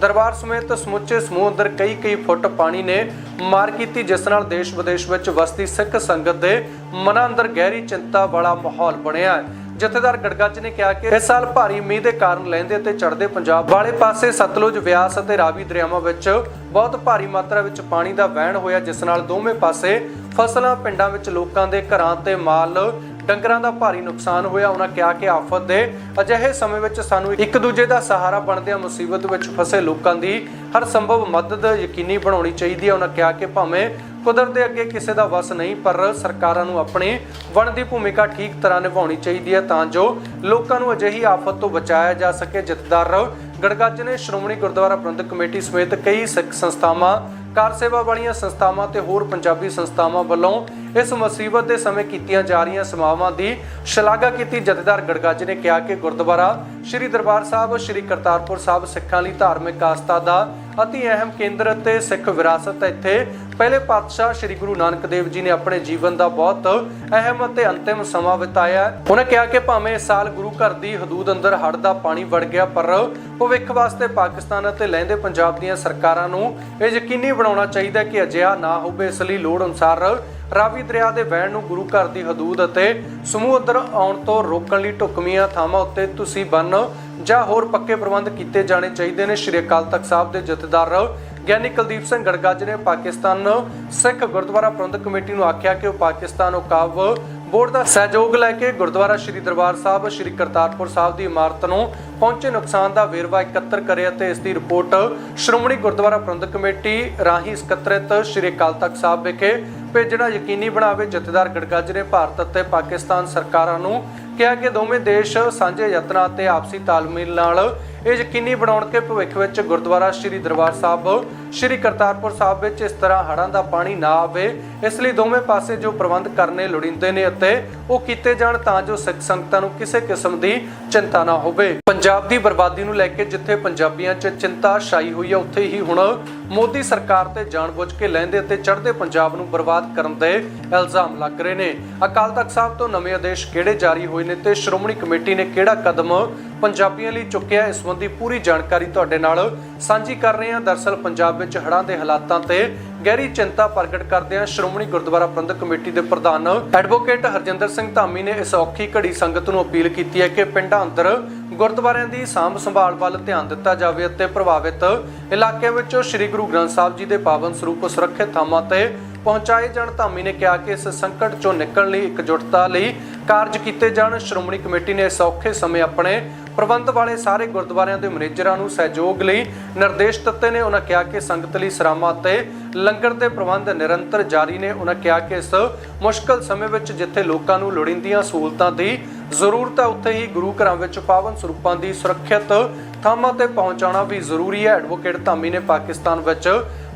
ਦਰਬਾਰ ਸਮੇਤ ਸਮੁੱਚੇ ਸਮੂਹ ਅੰਦਰ ਕਈ ਕਈ ਫੁੱਟ ਪਾਣੀ ਨੇ ਮਾਰ ਕੀਤੀ, ਜਿਸ ਨਾਲ ਦੇਸ਼ ਵਿਦੇਸ਼ ਵਿੱਚ ਵਸਦੀ ਸਿੱਖ ਸੰਗਤ ਦੇ ਮਨਾਂ ਅੰਦਰ ਗਹਿਰੀ ਚਿੰਤਾ ਵਾਲਾ ਮਾਹੌਲ ਬਣਿਆ ਹੈ। ਜਥੇਦਾਰ ਗੜਗੱਜ ਨੇ ਕਿਹਾ ਕਿ ਇਸ ਸਾਲ ਭਾਰੀ ਮੀਂਹ ਦੇ ਕਾਰਨ ਲਹਿੰਦੇ ਤੇ ਚੜ੍ਹਦੇ ਪੰਜਾਬ ਵਾਲੇ ਪਾਸੇ ਸਤਲੁਜ ਵਿਆਸ ਅਤੇ ਰਾਵੀ ਦਰਿਆਵਾਂ ਵਿੱਚ ਬਹੁਤ ਭਾਰੀ ਮਾਤਰਾ ਵਿੱਚ ਪਾਣੀ ਦਾ ਵਹਿਣ ਹੋਇਆ, ਜਿਸ ਨਾਲ ਦੋਵੇਂ ਪਾਸੇ ਫਸਲਾਂ ਪਿੰਡਾਂ ਵਿੱਚ ਲੋਕਾਂ ਦੇ ਘਰਾਂ ਤੇ ਮਾਲ, ਡੰਗਰਾਂ ਦਾ ਭਾਰੀ ਨੁਕਸਾਨ ਹੋਇਆ। ਉਹਨਾਂ ਕਿਹਾ ਕਿ ਆਫਤ ਦੇ ਅਜਿਹੇ ਸਮੇਂ ਵਿੱਚ ਸਾਨੂੰ ਇੱਕ ਦੂਜੇ ਦਾ ਸਹਾਰਾ ਬਣਦਿਆਂ ਮੁਸੀਬਤ ਵਿੱਚ ਫਸੇ ਲੋਕਾਂ ਦੀ ਹਰ ਸੰਭਵ ਮਦਦ ਯਕੀਨੀ ਬਣਾਉਣੀ ਚਾਹੀਦੀ ਹੈ। ਉਹਨਾਂ ਕਿਹਾ ਕਿ ਭਾਵੇਂ ਕੁਦਰਤ ਦੇ ਅੱਗੇ ਕਿਸੇ ਦਾ ਵਸ ਨਹੀਂ, ਪਰ ਸਰਕਾਰਾਂ ਨੂੰ ਆਪਣੀ ਬਣਦੀ ਭੂਮਿਕਾ ਠੀਕ ਤਰ੍ਹਾਂ ਨਿਭਾਉਣੀ ਚਾਹੀਦੀ ਹੈ ਤਾਂ ਜੋ ਲੋਕਾਂ ਨੂੰ ਅਜਿਹੀ ਆਫਤ ਤੋਂ ਬਚਾਇਆ ਜਾ ਸਕੇ। ਜਥੇਦਾਰ ਗੜਗੱਜ ਨੇ ਸ਼੍ਰੋਮਣੀ ਗੁਰਦੁਆਰਾ ਪ੍ਰਬੰਧਕ ਕਮੇਟੀ ਸਮੇਤ ਕਈ ਸਿੱਖ ਸੰਸਥਾਵਾਂ ਕਾਰ ਸੇਵਾ ਵਾਲੀਆਂ ਸੰਸਥਾਵਾਂ ਤੇ ਹੋਰ ਪੰਜਾਬੀ ਸੰਸਥਾਵਾਂ ਵੱਲੋਂ ਇਸ ਮੁਸੀਬਤ ਦੇ ਸਮੇਂ ਕੀਤੀਆਂ ਜਾ ਰਹੀਆਂ ਸੇਵਾਵਾਂ ਦੀ ਸ਼ਲਾਘਾ ਕੀਤੀ ਜਥੇਦਾਰ ਗੜਗੱਜ ਨੇ ਕਿਹਾ ਕਿ ਗੁਰਦੁਆਰਾ ਸ੍ਰੀ ਦਰਬਾਰ ਸਾਹਿਬ, ਸ੍ਰੀ ਕਰਤਾਰਪੁਰ ਸਾਹਿਬ ਸਿੱਖਾਂ ਲਈ ਧਾਰਮਿਕ ਆਸਥਾ ਦਾ ਅਤੀ ਅਹਿਮ ਕੇਂਦਰ ਅਤੇ ਸਿੱਖ ਵਿਰਾਸਤ ਹੈ। ਇੱਥੇ ਪਹਿਲੇ ਪਾਤਸ਼ਾਹ ਸ੍ਰੀ ਗੁਰੂ ਨਾਨਕ ਦੇਵ ਜੀ ਨੇ ਆਪਣੇ ਜੀਵਨ ਦਾ ਬਹੁਤ ਅਹਿਮ ਅਤੇ ਅੰਤਿਮ ਸਮਾਂ ਬਿਤਾਇਆ। ਉਹਨਾਂ ਕਿਹਾ ਕਿ ਭਾਵੇਂ ਇਸ ਸਾਲ ਗੁਰੂ ਘਰ ਦੀ ਹਦੂਦ ਅੰਦਰ ਹੜ ਦਾ ਪਾਣੀ ਵੜ ਗਿਆ, ਪਰ ਭਵਿੱਖ ਵਾਸਤੇ ਪਾਕਿਸਤਾਨ ਅਤੇ ਲਹਿੰਦੇ ਪੰਜਾਬ ਦੀਆਂ ਸਰਕਾਰਾਂ ਨੂੰ ਇਹ ਯਕੀਨੀ ਬਣਾਉਣਾ ਚਾਹੀਦਾ ਕਿ ਅਜਿਹਾ ਨਾ ਹੋਵੇ, ਇਸ ਲਈ ਲੋੜ ਅਨੁਸਾਰ ਰਾਵੀ ਦਰਿਆ ਦੇ ਵਹਿਣ ਨੂੰ ਗੁਰੂ ਘਰ ਦੀ ਹਦੂਦ ਅਤੇ ਸਮੂਹ ਅੰਦਰ ਆਉਣ ਤੋਂ ਰੋਕਣ ਲਈ ਢੁਕਵੀਆਂ ਥਾਵਾਂ ਉੱਤੇ ਤੁਸੀਂ ਬੰਨ ਜਾਂ ਹੋਰ ਪੱਕੇ ਪ੍ਰਬੰਧ ਕੀਤੇ ਜਾਣੇ ਚਾਹੀਦੇ ਨੇ। ਸ਼੍ਰੀ ਅਕਾਲ ਤਖਤ ਸਾਹਿਬ ਦੇ ਜਥੇਦਾਰ ਗਿਆਨੀ ਕੁਲਦੀਪ ਸਿੰਘ ਗੜਗੱਜ ਨੇ ਪਾਕਿਸਤਾਨ ਸਿੱਖ ਗੁਰਦੁਆਰਾ ਪ੍ਰਬੰਧਕ ਕਮੇਟੀ ਨੂੰ ਆਖਿਆ ਕਿ ਉਹ ਪਾਕਿਸਤਾਨ ਉਕਾਬ ਬੋਰਡ ਦਾ ਸਹਿਯੋਗ ਲੈ ਕੇ ਗੁਰਦੁਆਰਾ ਸ਼੍ਰੀ ਦਰਬਾਰ ਸਾਹਿਬ, ਸ਼੍ਰੀ ਕਰਤਾਰਪੁਰ ਸਾਹਿਬ ਦੀ ਇਮਾਰਤ ਨੂੰ ਪਹੁੰਚੇ ਨੁਕਸਾਨ ਦਾ ਵੇਰਵਾ ਇਕੱਤਰ ਕਰੇ ਅਤੇ ਇਸ ਦੀ ਰਿਪੋਰਟ ਸ਼੍ਰੋਮਣੀ ਗੁਰਦੁਆਰਾ ਪ੍ਰਬੰਧਕ ਕਮੇਟੀ ਰਾਹੀਂ ਸਕੱਤਰਤ ਸ਼੍ਰੀ ਅਕਾਲ ਤਖਤ ਸਾਹਿਬ ਵਿਖੇ ਭੇਜਣਾ ਯਕੀਨੀ ਬਣਾਵੇ। ਜਥੇਦਾਰ ਗੜਗੱਜ ਨੇ ਭਾਰਤ ਅਤੇ ਪਾਕਿਸਤਾਨ ਸਰਕਾਰਾਂ ਨੂੰ ਕਿਹਾ ਕਿ ਦੋਵੇਂ ਦੇਸ਼ ਸਾਂਝੇ ਯਤਨਾਂ ਅਤੇ ਆਪਸੀ ਤਾਲਮੇਲ ਨਾਲ ਇਹ ਯਕੀਨੀ ਬਣਾਉਣ ਕਿ ਭਵਿੱਖ ਵਿੱਚ ਗੁਰਦੁਆਰਾ ਸ੍ਰੀ ਦਰਬਾਰ ਸਾਹਿਬ, ਸ੍ਰੀ ਕਰਤਾਰਪੁਰ ਸਾਹਿਬ ਵਿੱਚ ਇਸ ਤਰ੍ਹਾਂ ਹੜ੍ਹਾਂ ਦਾ ਪਾਣੀ ਨਾ ਆਵੇ, ਇਸ ਲਈ ਦੋਵੇਂ ਪਾਸੇ ਜੋ ਪ੍ਰਬੰਧ ਕਰਨੇ ਲੋੜੀਂਦੇ ਨੇ ਅਤੇ ਉਹ ਕੀਤੇ ਜਾਣ ਤਾਂ ਜੋ ਸਿੱਖ ਸੰਗਤਾਂ ਨੂੰ ਕਿਸੇ ਕਿਸਮ ਦੀ ਚਿੰਤਾ ਨਾ ਹੋਵੇ। ਪੰਜਾਬ ਦੀ ਬਰਬਾਦੀ ਨੂੰ ਲੈ ਕੇ ਜਿੱਥੇ ਪੰਜਾਬੀਆਂ 'ਚ ਚਿੰਤਾ ਛਾਈ ਹੋਈ ਹੈ ਉੱਥੇ ਹੀ ਹੁਣ ਮੋਦੀ ਸਰਕਾਰ ਤੇ ਜਾਣਬੁੱਝ ਕੇ ਲਹਿੰਦੇ ਤੇ ਚੜ੍ਹਦੇ ਪੰਜਾਬ ਨੂੰ ਬਰਬਾਦ ਕਰਨ ਦੇ ਇਲਜ਼ਾਮ ਲੱਗ ਰਹੇ ਨੇ। ਅਕਾਲ ਤਖਤ ਸਾਹਿਬ ਤੋਂ ਨਵੇਂ ਆਦੇਸ਼ ਕਿਹੜੇ ਜਾਰੀ ਹੋਏ ਨੇ ਤੇ ਸ਼੍ਰੋਮਣੀ ਕਮੇਟੀ ਨੇ ਕਿਹੜਾ ਕਦਮ ਪੰਜਾਬੀਆਂ ਲਈ ਚੁੱਕਿਆ ਇਸ ਸੰਬੰਧੀ ਪੂਰੀ ਜਾਣਕਾਰੀ ਤੁਹਾਡੇ ਨਾਲ ਸਾਂਝੀ ਕਰ ਰਹੇ ਹਾਂ। ਦਰਸਲ ਪੰਜਾਬ ਵਿੱਚ ਹੜ੍ਹਾਂ ਦੇ ਹਾਲਾਤਾਂ ਤੇ ਗਹਿਰੀ ਚਿੰਤਾ ਪ੍ਰਗਟ ਕਰਦਿਆਂ ਸ਼੍ਰੋਮਣੀ ਗੁਰਦੁਆਰਾ ਪ੍ਰਬੰਧਕ ਕਮੇਟੀ ਦੇ ਪ੍ਰਧਾਨ ਐਡਵੋਕੇਟ ਹਰਜਿੰਦਰ ਸਿੰਘ ਧਾਮੀ ਨੇ ਇਸ ਔਖੀ ਘੜੀ ਸੰਗਤ ਨੂੰ ਅਪੀਲ ਕੀਤੀ ਹੈ ਕਿ ਪਿੰਡਾਂ ਅੰਦਰ ਗੁਰਦੁਆਰਿਆਂ ਦੀ ਸਾਂਭ ਸੰਭਾਲ ਵੱਲ ਧਿਆਨ ਦਿੱਤਾ ਜਾਵੇ ਅਤੇ ਪ੍ਰਭਾਵਿਤ ਇਲਾਕਿਆਂ ਵਿੱਚੋਂ ਸ੍ਰੀ ਗੁਰੂ ਗ੍ਰੰਥ ਸਾਹਿਬ ਜੀ ਦੇ ਪਾਵਨ ਸਰੂਪ ਸੁਰੱਖਿਅਤ ਥਾਵਾਂ ਤੇ ਪਹੁੰਚਾਏ ਜਾਣ ਧਾਮੀ ਨੇ ਕਿਹਾ ਕਿ ਇਸ ਸੰਕਟ ਚੋਂ ਨਿਕਲਣ ਲਈ ਇਕਜੁੱਟਤਾ ਲਈ ਕਾਰਜ ਕੀਤੇ ਜਾਣ। ਸ਼੍ਰੋਮਣੀ ਕਮੇਟੀ ਨੇ ਇਸ ਸਮੇਂ ਆਪਣੇ ਪ੍ਰਬੰਧ ਵਾਲੇ ਸਾਰੇ ਗੁਰਦੁਆਰਿਆਂ ਦੇ ਮੈਨੇਜਰਾਂ ਨੂੰ ਸਹਿਯੋਗ ਲਈ ਨਿਰਦੇਸ਼ ਦਿੱਤੇ ਨੇ। ਉਹਨਾਂ ਕਿਹਾ ਕਿ ਸੰਗਤ ਲਈ ਸਰਾਮਾ ਤੇ ਲੰਗਰ ਦੇ ਪ੍ਰਬੰਧ ਨਿਰੰਤਰ ਜਾਰੀ ਨੇ। ਉਹਨਾਂ ਕਿਹਾ ਕਿ ਇਸ ਮੁਸ਼ਕਲ ਸਮੇਂ ਵਿੱਚ ਜਿੱਥੇ ਲੋਕਾਂ ਨੂੰ ਲੋੜੀਂਦੀਆਂ ਸਹੂਲਤਾਂ ਦੀ ਜ਼ਰੂਰਤ ਹੈ, ਉੱਥੇ ਹੀ ਗੁਰੂ ਘਰਾਂ ਵਿੱਚ ਪਾਵਨ ਸਰੂਪਾਂ ਦੀ ਸੁਰੱਖਿਅਤ ਥਾਵਾਂ ਤੇ ਪਹੁੰਚਾਉਣਾ ਵੀ ਜ਼ਰੂਰੀ ਹੈ। ਐਡਵੋਕੇਟ ਧਾਮੀ ਨੇ ਪਾਕਿਸਤਾਨ ਵਿੱਚ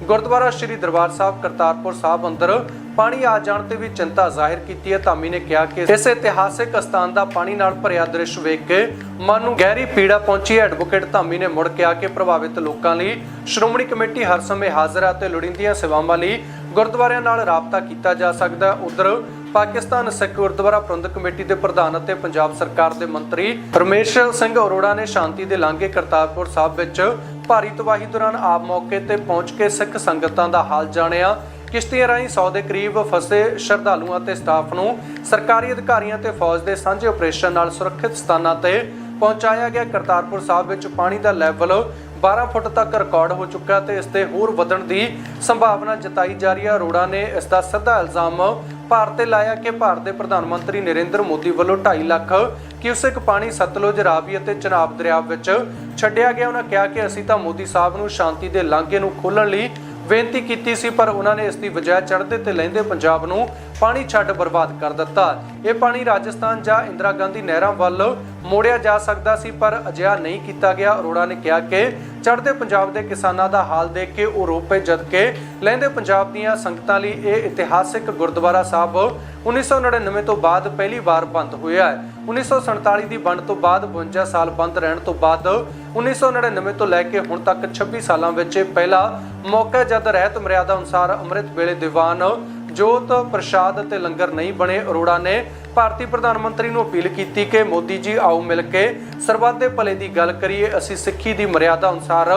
ਗੁਰਦੁਆਰਾ ਸ੍ਰੀ ਦਰਬਾਰ ਸਾਹਿਬ, ਕਰਤਾਰਪੁਰ ਸਾਹਿਬ ਅੰਦਰ ਪਾਣੀ ਆ ਜਾਣ ਤੇ ਵੀ ਚਿੰਤਾ ਜ਼ਾਹਿਰ ਕੀਤੀ ਹੈ। ਧਾਮੀ ਨੇ ਕਿਹਾ ਕਿ ਇਸ ਇਤਿਹਾਸਿਕ ਅਸਥਾਨ ਦਾ ਪਾਣੀ ਨਾਲ ਭਰਿਆ ਦ੍ਰਿਸ਼ ਵੇਖ ਕੇ ਮਨ ਨੂੰ ਗਹਿਰੀ ਪੀੜਾ ਪਹੁੰਚੀ ਹੈ। ਐਡਵੋਕੇਟ ਧਾਮੀ ਨੇ ਮੁੜ ਕਿਹਾ ਕਿ ਪ੍ਰਭਾਵਿਤ ਲੋਕਾਂ ਲਈ ਸ਼੍ਰੋਮਣੀ ਕਮੇਟੀ ਹਰ ਸਮੇਂ ਹਾਜ਼ਰ ਹੈ ਤੇ ਲੋੜੀਂਦੀਆਂ ਸੇਵਾਵਾਂ ਲਈ ਗੁਰਦੁਆਰਿਆਂ ਨਾਲ ਰਾਬਤਾ ਕੀਤਾ ਜਾ ਸਕਦਾ ਹੈ। ਉਧਰ ਪਾਕਿਸਤਾਨ ਸਿੱਖ ਗੁਰਦੁਆਰਾ ਪ੍ਰਬੰਧਕ ਕਮੇਟੀ ਦੇ ਪ੍ਰਧਾਨ ਅਤੇ ਪੰਜਾਬ ਸਰਕਾਰ ਦੇ ਮੰਤਰੀ ਰਮੇਸ਼ ਸਿੰਘ ਅਰੋੜਾ ਨੇ ਸ਼ਾਂਤੀ ਦੇ ਲਾਂਘੇ ਕਰਤਾਰਪੁਰ ਸਾਹਿਬ ਵਿੱਚ ਭਾਰੀ ਤਬਾਹੀ ਦੌਰਾਨ ਆਪ ਮੌਕੇ ਤੇ ਪਹੁੰਚ ਕੇ ਸਿੱਖ ਸੰਗਤਾਂ ਦਾ ਹਾਲ ਜਾਣਿਆ। ਕਿਸ਼ਤੀਆਂ ਰਾਹੀਂ 100 ਦੇ ਕਰੀਬ ਫਸੇ ਸ਼ਰਧਾਲੂਆਂ ਤੇ ਸਟਾਫ ਨੂੰ ਸਰਕਾਰੀ ਅਧਿਕਾਰੀਆਂ ਤੇ ਫੌਜ ਦੇ ਸਾਂਝੇ ਆਪਰੇਸ਼ਨ ਨਾਲ ਸੁਰੱਖਿਅਤ ਸਥਾਨਾਂ ਤੇ ਪਹੁੰਚਾਇਆ ਗਿਆ। ਕਰਤਾਰਪੁਰ ਸਾਹਿਬ ਵਿੱਚ ਪਾਣੀ ਦਾ ਲੈਵਲ 12 ਫੁੱਟ ਤੱਕ ਰਿਕਾਰਡ ਹੋ ਚੁੱਕਾ ਤੇ ਇਸ ਦੇ ਹੋਰ ਵਧਣ ਦੀ ਸੰਭਾਵਨਾ ਜਤਾਈ ਜਾ ਰਹੀ ਹੈ ਅਰੋੜਾ ਨੇ ਇਸ ਦਾ ਸਿੱਧਾ ਇਲਜ਼ਾਮ ਭਾਰਤ ਤੇ ਲਾਇਆ ਕਿ ਭਾਰਤ ਦੇ ਪ੍ਰਧਾਨ ਮੰਤਰੀ ਨਰਿੰਦਰ ਮੋਦੀ ਵੱਲੋਂ 2.5 ਲੱਖ ਕਿਊਸੈਕ ਪਾਣੀ ਸਤਲੁਜ ਰਾਵੀ ਅਤੇ ਚਨਾਬ ਦਰਿਆ ਵਿੱਚ ਛੱਡਿਆ ਗਿਆ। ਉਹਨਾਂ ਕਿਹਾ ਕਿ ਅਸੀਂ ਤਾਂ ਮੋਦੀ ਸਾਹਿਬ ਨੂੰ ਸ਼ਾਂਤੀ ਦੇ ਲਾਂਘੇ ਨੂੰ ਖੋਲਣ ਲਈ ਬੇਨਤੀ ਕੀਤੀ ਸੀ, ਪਰ ਉਹਨਾਂ ਨੇ ਇਸ ਦੀ ਬਜਾਏ ਚੜ੍ਹਦੇ ਤੇ ਲਹਿੰਦੇ ਪੰਜਾਬ ਨੂੰ ਪਾਣੀ ਛੱਡ ਬਰਬਾਦ ਕਰ ਦਿੱਤਾ। ਇਹ ਪਾਣੀ ਰਾਜਸਥਾਨ ਜਾਂ ਇੰਦਰਾ ਗਾਂਧੀ ਨਹਿਰਾਂ ਵੱਲ ਮੋੜਿਆ ਜਾ ਸਕਦਾ ਸੀ, ਪਰ ਅਜਿਹਾ ਨਹੀਂ ਕੀਤਾ ਗਿਆ। ਅਰੋੜਾ ਨੇ ਕਿਹਾ ਕਿ ਚੜ੍ਹਦੇ ਪੰਜਾਬ ਦੇ ਕਿਸਾਨਾਂ ਦਾ ਹਾਲ ਦੇਖ ਕੇ ਉਹ ਰੋ ਜਦ ਕਿ ਲਹਿੰਦੇ ਪੰਜਾਬ ਦੀਆਂ ਸੰਗਤਾਂ ਲਈ ਇਹ ਇਤਿਹਾਸਿਕ ਗੁਰਦੁਆਰਾ ਸਾਹਿਬ 1999 ਤੋਂ ਬਾਅਦ ਪਹਿਲੀ ਵਾਰ ਬੰਦ ਹੋਇਆ ਹੈ। 1947 ਦੀ ਵੰਡ ਤੋਂ ਬਾਅਦ 52 ਸਾਲ ਬੰਦ ਰਹਿਣ ਤੋਂ ਬਾਅਦ 1999 ਤੋਂ ਲੈ ਕੇ ਹੁਣ ਤੱਕ 26 ਸਾਲਾਂ ਵਿੱਚ ਪਹਿਲਾ ਮੌਕਾ ਜਦ ਰਹਿਤ ਮਰਿਆਦਾ ਅਨੁਸਾਰ ਅੰਮ੍ਰਿਤ ਵੇਲੇ ਦੀਵਾਨ ਜੋਤ ਪ੍ਰਸ਼ਾਦ ਅਤੇ ਲੰਗਰ ਨਹੀਂ ਬਣੇ ਅਰੋੜਾ ਨੇ ਭਾਰਤੀ ਪ੍ਰਧਾਨ ਮੰਤਰੀ ਨੂੰ ਅਪੀਲ ਕੀਤੀ ਕਿ ਮੋਦੀ ਜੀ ਆਓ ਮਿਲ ਕੇ ਸਰਬੱਤ ਦੇ ਭਲੇ ਦੀ ਗੱਲ ਕਰੀਏ। ਅਸੀਂ ਸਿੱਖੀ ਦੀ ਮਰਿਆਦਾ ਅਨੁਸਾਰ